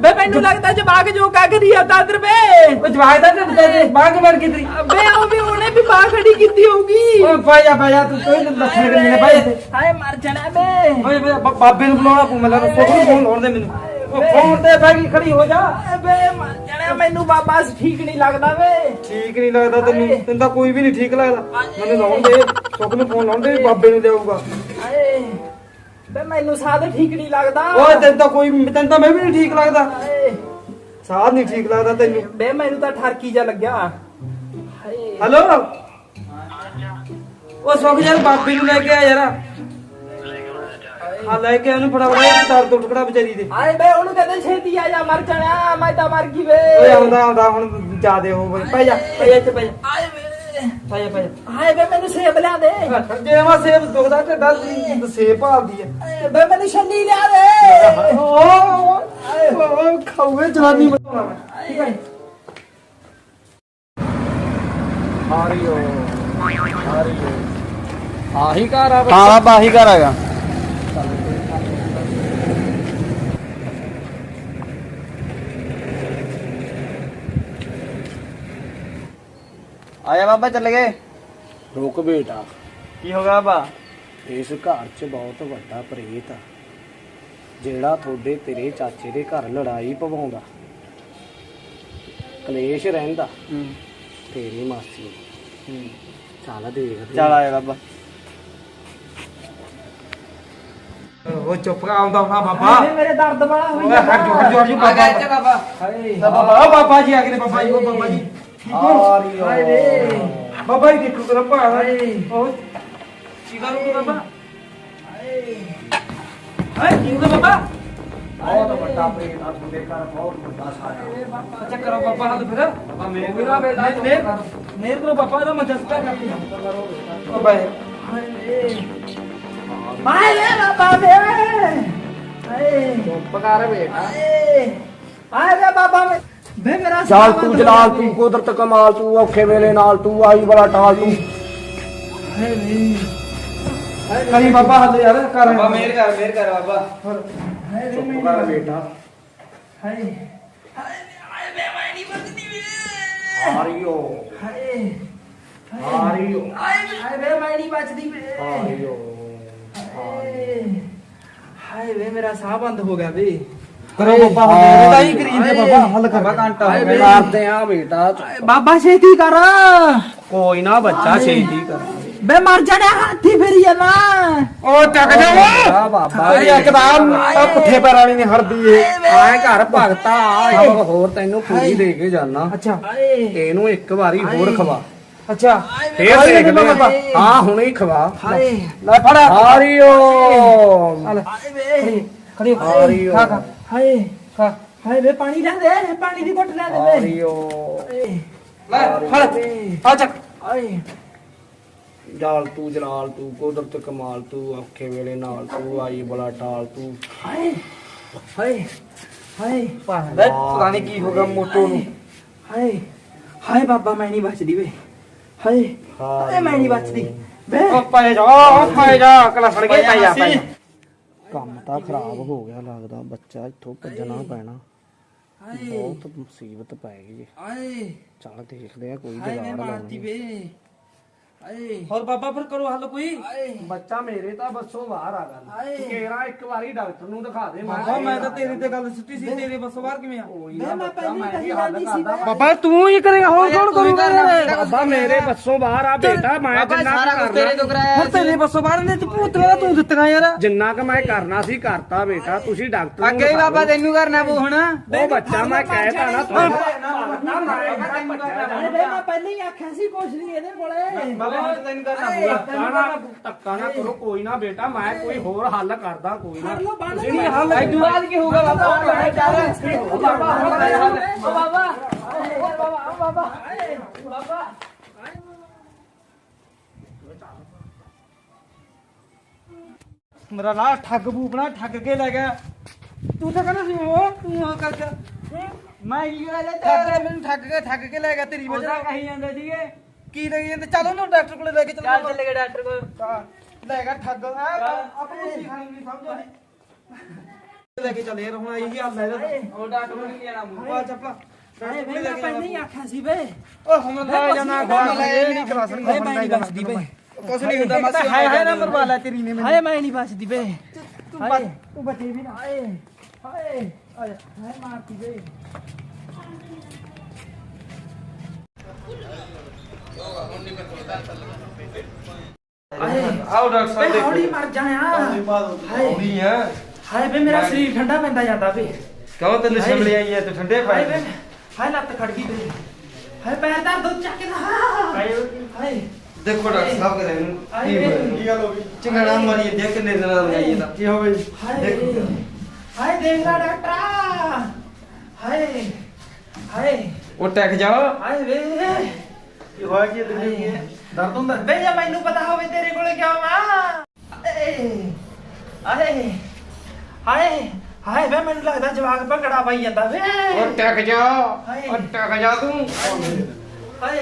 ਬੇ ਮੈਨੂੰ ਲੱਗਦਾ ਜਵਾਕ ਜੋਗਾ ਕਰੀ ਆਂਦਾ ਅੰਦਰ ਬੇ ਉਹ ਜਵਾਈ ਦਾ ਤੇ ਬਾਗ ਮਰ ਗਈ ਤੇਰੀ? ਬੇ ਉਹ ਵੀ ਉਹਨੇ ਵੀ ਬਾਹ ਖੜੀ ਕੀਤੀ ਹੋਊਗੀ। ਓਏ ਪਾ ਜਾ ਪਾ ਜਾ ਤੂੰ ਕੋਈ ਲੱਛਣ ਕਰੀ ਨੇ ਭਾਈ। ਹਾਏ ਮਰ ਜਾਣਾ ਬੇ ਓਏ ਬਾਬੇ ਨੂੰ ਬੁਲਾਉਣਾ ਪਊ ਮੈਨੂੰ ਲੱਗਦਾ ਸੋਖ ਨੂੰ ਫੋਨ ਲਾਉਣ ਦੇ ਮੈਨੂੰ। ਉਹ ਫੋਨ ਤੇ ਬਹਿ ਗਈ ਖੜੀ ਹੋ ਜਾ। ਹਾਏ ਬੇ ਮਰ ਜਾਣਾ ਮੈਨੂੰ ਬਾਬਾ ਠੀਕ ਨਹੀਂ ਲੱਗਦਾ ਵੇ। ਠੀਕ ਨਹੀਂ ਲੱਗਦਾ ਤੈਨੂੰ ਤੈਨੂੰ ਤਾਂ ਕੋਈ ਵੀ ਨਹੀਂ ਠੀਕ ਲੱਗਦਾ। ਮੈਨੂੰ ਲਾਉਣ ਦੇ ਸੋਖ ਨੂੰ ਫੋਨ ਲਾਉਣ ਦੇ ਬਾਬੇ ਨੂੰ ਦੇਊਗਾ। ਹਾਏ ਬੇ ਮੈਨੂੰ ਸਾਹ ਠੀਕ ਨਹੀਂ ਲੱਗਦਾ। ਓਏ ਤੈਨੂੰ ਤਾਂ ਕੋਈ ਤੈਨੂੰ ਤਾਂ ਮੈਂ ਵੀ ਨਹੀਂ ਠੀਕ ਲੱਗਦਾ। ਹਾਏ। ਸਾਹ ਨਹੀਂ ਠੀਕ ਲੱਗਦਾ ਤੈਨੂੰ। ਬੇ ਮੈਨੂੰ ਤਾਂ ਠਰਕੀ ਜਾ ਲੱਗਿਆ। ਹਾਏ। ਹੈਲੋ? ਉਹ ਸੁੱਖ ਯਾਰ ਬਾਬੇ ਨੂੰ ਲੈ ਕੇ ਆ ਯਾਰ। ਹਾਂ ਲੈ ਕੇ ਉਹਨੂੰ ਫੜਾ ਫੜਾ ਤਾਰ ਤੋਂ ਟੁਕੜਾ ਵਿਚਾਰੀ ਦੇ। ਹਾਏ ਬੇ ਉਹਨੂੰ ਕਹਿੰਦੇ ਛੇਤੀ ਆ ਜਾ ਮਰ ਜਾਣਾ ਮੈਂ ਤਾਂ ਮਰ ਗਈ ਵੇ। ਓਏ ਆਉਂਦਾ ਆਉਂਦਾ ਹੁਣ ਜਾਦੇ ਹੋ ਬਈ ਪੈ ਜਾ ਪੈ ਜਾ ਇੱਥੇ ਪੈ ਜਾ। ਹਾਏ ਵੇ। ਪੈ ਜਾ ਪੈ ਜਾ। ਹਾਏ ਬੇ ਮੈਨੂੰ ਸੇਬ ਲਿਆ ਦੇ। ਜੇ ਮੈਂ ਸੇਬ ਦੁਖਦਾ ਢੱਡਾ ਸੇਬ ਭਾਲਦੀ ਐ ਬੇ ਮੈਨੂੰ ਛੱਲੀ ਲਿਆ ਦੇ। ਓ ਖਾਵੇ ਜਵਾਨੀ ਬਣਾਉਣਾ ਮੈਂ ਠੀਕ ਹੈ ਹਾਰੀਓ ਹਾਰੀਓ ਆਹੀ ਘਰ ਆ ਹਾਂ ਬਾਹੀ ਘਰ ਆਗਾ ਆਇਆ ਬਾਬਾ ਚੱਲ ਗਏ? ਰੁਕ ਬੇਟਾ। ਕੀ ਹੋ ਗਿਆ ਬਾਬਾ? ਇਸ ਘਰ 'ਚ ਬਹੁਤ ਵੱਡਾ ਪ੍ਰੇਤ ਆ ਜਿਹੜਾ ਤੁਹਾਡੇ ਤੇਰੇ ਚਾਚੇ ਦੇ ਘਰ ਲੜਾਈ ਪਵਾਉਂਦਾ। ਕਲੇਸ਼ ਰਹਿੰਦਾ। ਤੇਰੀ ਮਾਸੀ ਨੂੰ। ਚੱਲ ਦੇਖਦੇ ਚੱਲ ਆਇਆ ਬਾਬਾ। ਉਹ ਚੁੱਪ ਕਰ ਆਉਂਦਾ ਹੋਣਾ ਬਾਬਾ। ਮੇਰੇ ਦਰਦ ਬੜਾ ਹੋਈ ਓਏ ਹਟ ਜੋ ਹਟ ਜੋ ਬਾਬਾ। ਬਾਬਾ। ਹਾਏ ਬਾਬਾ ਬਾਬਾ ਜੀ ਆ ਗਏ ਨੇ ਬਾਬਾ ਜੀ ਉਹ ਬਾਬਾ ਜੀ। ਹਾਰੀਓ ਹਾਏ ਵੇ। ਬਾਬਾ ਜੀ ਦੇਖੋ ਤੇਰਾ ਭਾਣਾ ਉਹ ਕੀ ਕਰੂਗਾ ਬਾਬਾ। ਹਾਏ। ਹੈ ਕੀ ਹੋਗਾ ਬਾਬਾ? ਬਹੁਤ ਵੱਡਾ ਪ੍ਰੇਤ ਆ ਤੁਹਾਡੇ ਘਰ ਬਹੁਤ ਵੱਡਾ ਸਾਇਆ ਅੱਛਾ ਕਰੋ ਬਾਬਾ ਹੱਥ ਫਿਰ। ਬਾਬਾ ਮੇਰੇ ਮੇਰਾ ਬੇਟਾ ਮੇਰ ਮੇਰ ਕਰੋ ਬਾਬਾ ਦਾ ਮਦਦ ਕਰ ਓ ਬਾਈ ਹਾਏ ਹਾਏ ਵੇ ਬਾਬਾ ਵੇ। ਹਾਏ। ਚੁੱਪ ਕਰ ਬੇਟਾ। ਹਾਏ। ਹਾਏ ਵੇ ਬਾਬਾ ਵੇ। ਵੇ ਮੇਰਾ ਚੱਲ ਤੂੰ ਜਲਾਲ ਹੋ ਤੂੰ। ਕੁਦਰਤ ਕਮਾਲ ਤੂੰ ਔਖੇ ਵੇਲੇ ਨਾਲ ਤੂੰ ਆਈ ਬੜਾ ਟਾਲ ਤੂੰ। ਹਾਏ ਵੇ ਕਰੀ ਬਾਬਾ ਹੱਥ ਯਾਰ ਕਰ। ਬਾਬਾ ਮੇਰ ਕਰ ਮੇਰ ਕਰ ਬਾਬਾ। ਹਾਏ ਵੇ ਚੁੱਪ ਕਰ ਬੇਟਾ। ਹਾਏ। ਹਾਏ ਹਾਏ। ਵੇ ਮੈਂ ਨਹੀਂ ਬਚਦੀ ਵੇ ਹਾਰੀਓ ਹਾਏ। ਹਾਰੀਓ ਹਾਏ ਹਾਏ ਵੇ ਮੈਂ ਨਹੀਂ ਬਚਦੀ ਵੇ। ਹਾਰੀਓ ਹਾਏ। ਹਾਏ ਵੇ ਮੇਰਾ ਸਾਹ ਬੰਦ ਹੋ ਗਿਆ ਵੇ। ਕਰੋ ਬਾਬਾ ਹੱਥ ਤਾਂ ਹੀ ਕਰੀ ਜਾਂਦੇ ਬਾਬਾ ਹੱਲ ਕਰ ਬਾਬਾ ਘੰਟਾ ਹੋ ਹਾਏ ਗਿਆ ਵੇ। ਕਰਦੇ ਆ ਬੇਟਾ। ਬਾਬਾ ਛੇਤੀ ਕਰ। ਕੋਈ ਨਾ ਬੱਚਾ ਛੇਤੀ ਕਰ। ਬੇ ਮਰ ਜਾਣਾ ਹਾਥੀ ਫੇਰੀ ਜਾਣਾ। ਉਹ ਚੱਕ ਜਾ। ਬਾਬਾ ਅਰੇ ਇੱਕਦਮ ਪੁੱਠੇ ਪੈਰਾਂ ਵਾਲੀ ਨਹੀਂ ਹਟਦੀ ਏ ਆਏ ਘਰ ਭਗਤਾ ਆ ਇੱਕ ਹੋਰ ਤੈਨੂੰ ਪੂਰੀ ਦੇ ਕੇ ਜਾਣਾ ਅੱਛਾ। ਹਾਏ ਇਹਨੂੰ ਇੱਕ ਵਾਰੀ ਹੋਰ ਖਵਾ। ਅੱਛਾ। ਫੇਰ ਦੇਖ ਲੈ ਬਾਬਾ। ਹਾਂ ਹੁਣੇ ਹੀ ਖਵਾ। ਹਾਏ। ਲੈ ਫੜ। ਖੜੀ ਹਾਰੀਓ ਖਾ ਖਾ। ਹਾਏ ਹਾਏ ਵੇ ਪਾਣੀ ਲੈ ਦੇ ਪਾਣੀ ਦੀ ਘੁੱਟ ਲੈ ਦੇ ਵੇ। ਹਾਰੀਓ ਹਾਏ ਲੈ ਫੜ। ਆ ਚੱਕ। ਹਾਏ ਜਾਲ ਤੂੰ ਜਲਾਲ ਤੂੰ ਕੁਦਰਤ ਕਮਾਲ ਤੂੰ ਔਖੇ ਵੇਲੇ ਨਾਲ ਤੂੰ ਆਈ ਬੜਾ ਟਾਲ ਤੂੰ। ਹਾਏ ਹਾਏ ਹਾਏ। ਲੈ ਪਤਾ ਨਹੀਂ ਕੀ ਹੋ ਗਿਆ ਮੋਟੋ ਨੂੰ। ਹਾਏ ਹਾਏ ਬਾਬਾ ਮੈਂ ਨਹੀਂ ਬਚਦੀ ਵੇ। ਹਾਏ ਹਾਏ। ਮੈਂ ਨਹੀਂ ਬਚਦੀ। ਵੇ। ਉਹ ਪੈ ਜਾ ਉਹ ਪੈ ਜਾ ਕਲਾ ਫੜ ਕੇ ਪੈ ਜਾ ਪੈ ਜਾ। ਕੰਮ ਤਾਂ ਖਰਾਬ ਹੋ ਗਿਆ ਲੱਗਦਾ ਬੱਚਾ ਇੱਥੋਂ ਭੱਜਣਾ ਪੈਣਾ। ਹਾਏ। ਬਹੁਤ ਮੁਸੀਬਤ ਪੈ ਗਈ ਹਾਏ। ਚੱਲ ਦੇਖਦੇ ਆ ਕੋਈ ਮਾਰਤੀ ਲਾਉਣੀ ਹਾਏ ਹੋਰ ਬਾਬਾ ਫਿਰ ਕਰੋ ਹੱਲ ਕੋਈ। ਬੱਚਾ ਮੇਰੇ ਤਾਂ ਬੱਸੋਂ ਬਾਹਰ ਆ ਗੱਲ। ਕੇਰਾ ਇੱਕ ਵਾਰੀ ਡਾਕਟਰ ਨੂੰ ਦਿਖਾ ਦੇ ਬਾਬਾ ਮੈਂ ਤਾਂ ਤੇਰੀ ਤੇ ਗੱਲ ਸੁੱਟੀ ਸੀ ਤੇਰੇ ਬੱਸੋਂ ਬਾਹਰ ਕਿਵੇਂ ਆ? ਕੋਈ ਮੈਂ ਨਾ ਮੈਂ ਬੱਚਾ ਪਹਿਲੀ ਮੈਂ ਕਹੀ ਹੱਲ ਜਾਂਦੀ ਸੀ ਕਰਦਾ। ਬਾਬਾ ਤੂੰ ਹੀ ਕਰੇਗਾ ਹੋਰ ਕੌਣ ਕਰੂਗਾ? ਬਾਬਾ ਮੇਰੇ ਬੱਸੋਂ ਬਾਹਰ ਆ ਬੇਟਾ ਮੈਂ ਜਿੰਨਾ ਕੁ ਕਰਨਾ। ਹੁਣ ਤੇਰੇ ਬੱਸੋਂ ਬਾਹਰ ਨੇ ਤੇ ਭੂਤ ਵਾਲਾ ਤੂੰ ਦਿੱਤੀਆਂ ਯਾਰ? ਜਿੰਨਾ ਕਿ ਮੈਂ ਕਰਨਾ ਸੀ ਕਰਤਾ ਬੇਟਾ ਤੁਸੀਂ ਡਾਕਟਰ ਨੂੰ ਅੱਗੇ ਹੀ ਬਾਬਾ। ਤੈਨੂੰ ਕਰਨਾ ਪਊ ਹੁਣ। ਉਹ ਬੱਚਾ ਮੈਂ ਕਹਿਤਾ ਨਾ ਤੁਹਾਨੂੰ ਮੈਂ ਪਹਿਲਾਂ ਹੀ ਆਖਿਆ ਸੀ ਕੁਛ ਨਹੀਂ ਇਹਦੇ ਕੋਲੇ। ਬਾਬਾ ਤੈਨੂੰ ਕਰਨਾ ਧੱਕਾ ਨਾ ਧੱਕਾ ਨਾ ਕਰੋ ਕੋਈ ਨਾ ਬੇਟਾ ਮੈਂ ਕੋਈ ਹੋਰ ਹੱਲ ਕਰਦਾ ਕੋਈ ਨਾ। ਕਰ ਤੁਸੀਂ ਹੱਲ ਐਡੂ ਬਾਅਦ ਕੀ ਹੋਊਗਾ ਬਾਬਾ? ਮੈਂ ਚੱਲ। ਬਾਬਾ ਓ ਬਾਬਾ ਮੇਰਾ ਨਾ ਠੱਗ ਬੂਪਣਾ ਠੱਗ ਕੇ ਲੈ ਗਿਆ। ਤੂੰ ਤਾਂ ਕਹਿੰਦਾ ਸੀ ਉਹ ਤੂੰ ਉਹ ਕਰਕੇ। ਹੈਂ? ਮੈਂ ਕੀ ਕਰਾਂ ਲੈ ਠੱਗ ਕੇ ਮੈਨੂੰ ਠੱਗ ਕੇ ਠੱਗ ਕੇ ਲੈ ਗਿਆ ਤੇਰੀ ਵਜ੍ਹਾ। ਕਹੀ ਜਾਂਦੇ ਸੀਗੇ ਕੀ ਲੱਗੀ ਜਾਂਦੇ? ਚੱਲ ਉਹਨੂੰ ਡਾਕਟਰ ਕੋਲੇ ਲੈ ਕੇ ਚੱਲ ਚੱਲ ਚੱਲੇ ਡਾਕਟਰ ਕੋਲ। ਲੈ ਗਿਆ ਠੱਗ। ਆ ਆਪਣੀ ਰੋਟੀ ਖਾਣੀ ਨਹੀਂ ਸਮਝੋ ਨਹੀਂ ਲੈ ਕੇ ਚੱਲੇ ਯਾਰ ਹੁਣ ਇਹੀ ਹਾਲ ਹੈ ਇਹਦਾ ਉਹ ਡਾਕਟਰ ਨੂੰ ਕੀ ਜਾਣਾ ਆ ਚੱਪਲਾ ਅਰੇ ਬੇ ਮੈਂ ਪਹਿਲਾਂ ਹੀ ਆਖਿਆ ਸੀ ਬੇ ਓ ਹੁਣ ਲੈ ਜਾਣਾ ਖਵਾ ਇਹ ਨਹੀਂ ਕਰਾ ਸਕਦਾ ਹਾਏ ਮੈਂ ਨਹੀਂ ਬਚਦੀ ਬੇ ਕੁਛ ਨਹੀਂ ਹੁੰਦਾ ਮਾਸੀ ਹਾਏ ਹਾਏ ਨਾ ਮਰਵਾ ਲੈ ਤੇਰੀ ਨੇ ਹਾਏ ਮੈਂ ਨਹੀਂ ਬਚਦੀ ਬੇ ਤੂੰ ਤੂੰ ਬਚੇ ਵੀ ਨਾ। ਹਾਏ ਹਾਏ ਹਾਏ ਹਾਏ ਮਾਰਤੀ ਬੇ ਆਓ ਡਾਕਟਰ ਬੇ ਹੌਲੀ ਮਰ ਜਾਇਆ ਹਾਏ। ਆ। ਹਾਏ ਬੇ ਮੇਰਾ ਸਰੀਰ ਠੰਡਾ ਪੈਂਦਾ ਜਾਂਦਾ ਬੇ ਕਿਉਂ ਤੈਨੂੰ ਸ਼ਿਮਲੇ ਆਈ ਐ ਤੂੰ ਠੰਡੇ ਹਾਏ ਬੇ ਹਾਏ ਲੱਤ ਖੜ ਗਈ ਬੇ ਹਾਏ ਪੈਰ ਦਰਦ ਦੁੱਧ ਚੱਕ ਕੇ ਹਾਏ। ਹਾਏ। ਦੇਖੋ ਡਾਕਟਰ ਸਾਹਿਬ ਕਰੇ। ਕੀ ਗੱਲ ਹੋ ਗਈ ਚੰਗਾ ਨਾ ਮਰੀ ਦੇ ਕਿੰਨੇ ਦਿਨਾਂ ਦਾ ਲਗਾਈ ਇਹਦਾ ਕੀ ਹੋ ਗਈ ਹਾਏ ਹਾਏ ਦੇਖ ਲੈ ਡਾਕਟਰ। ਹਾਏ। ਹਾਏ। ਉਹ ਟੈਕ ਜਾ। ਹਾਏ ਵੇ। ਕੀ ਹੋਇਆ ਕੀ ਤੈਨੂੰ ਦਰਦ ਹੁੰਦਾ। ਬੇ ਜੇ ਮੈਨੂੰ ਪਤਾ ਹੋਵੇ ਤੇਰੇ ਕੋਲੇ ਕਿਉਂ ਆ। ਹਾਏ ਹਾਏ ਹਾਏ ਹਾਏ ਵੇ ਮੈਨੂੰ ਲੱਗਦਾ ਜਵਾਕ ਭੰਗੜਾ ਪਾਈ ਜਾਂਦਾ ਵੇ। ਉਹ ਟੈਕ ਜਾ। ਉਹ ਟੈਕ ਜਾ ਤੂੰ। ਹਾਏ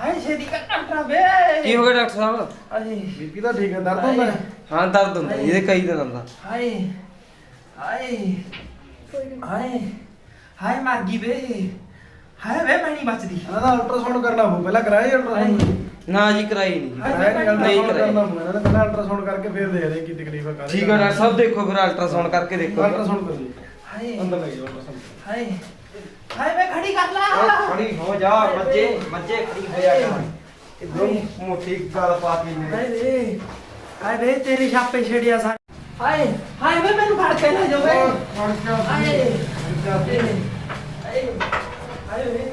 ਹਾਏ ਛੇਤੀ ਕਰ ਡਾਕਟਰ ਵੇ। ਕੀ ਹੋ ਗਿਆ ਡਾਕਟਰ ਸਾਹਿਬ? ਹਾਏ ਬੀਪੀ ਤਾਂ ਠੀਕ ਹੈ ਦਰਦ ਹੁੰਦਾ ਹਾਂ ਦਰਦ ਹੁੰਦਾ ਇਹਦੇ ਕਈ ਦਿਨਾਂ ਦਾ। ਹਾਏ ਹਾਏ ਹਾਏ ਹਾਏ ਮਰ ਗਈ ਵੇ। ਹਾਏ ਵੇ ਮੈਂ ਨਹੀਂ ਬਚਦੀ। ਇਹਨਾਂ ਦਾ ਅਲਟਰਾਸਾਊਂਡ ਕਰਨਾ ਪਊ ਪਹਿਲਾਂ ਕਰਾਇਆ ਅਲਟਰਾਸਾਊਂਡ ਨਾ ਜੀ ਕਰਾਈ ਨਹੀਂ। ਕਰਾਇਆ ਨਹੀਂ ਕਰਨਾ ਪਊ ਇਹਨਾਂ ਨੇ ਪਹਿਲਾਂ ਅਲਟਰਾਸਾਊਂਡ ਕਰਕੇ ਫਿਰ ਦੇਖਦੇ ਕੀ ਤਕਲੀਫ ਹੈ ਕਾਹਦੀ ਠੀਕ ਹੈ ਡਾਕਟਰ ਸਾਹਿਬ ਦੇਖੋ ਫਿਰ ਅਲਟਰਾਸਾਊਂਡ ਕਰਕੇ ਦੇਖੋ। ਅਲਟਰਾਸਾਊਂਡ ਕਰ ਲਈ। ਹਾਏ। ਅੰਦਰ ਲੈ ਜਾਓ ਅਲਟਰਾਸਾਊਂਡ ਹਾਏ। ਹਾਏ ਵੇ ਖੜੀ ਕਰ ਲਾ। ਖੜੀ ਹੋ ਜਾ ਬੱਚੇ ਬੱਚੇ ਖੜੀ ਹੋ ਜਾ। ਇਦੋਂ ਮੋਟੀ ਗੱਲ ਪਾਤੀ ਨੇ। ਹਾਏ ਵੇ ਹਾਏ ਵੇ ਤੇਰੇ ਛਾਪੇ ਛੇੜਿਆ ਸਾਰੇ ਹਾਏ ਹਾਏ ਵੇ ਮੈਨੂੰ ਫੜ ਕੇ ਲੈ ਜਾਓ ਵੇ। ਹਾਏ। ਹਾਏ ਹਾਏ। ਵੇ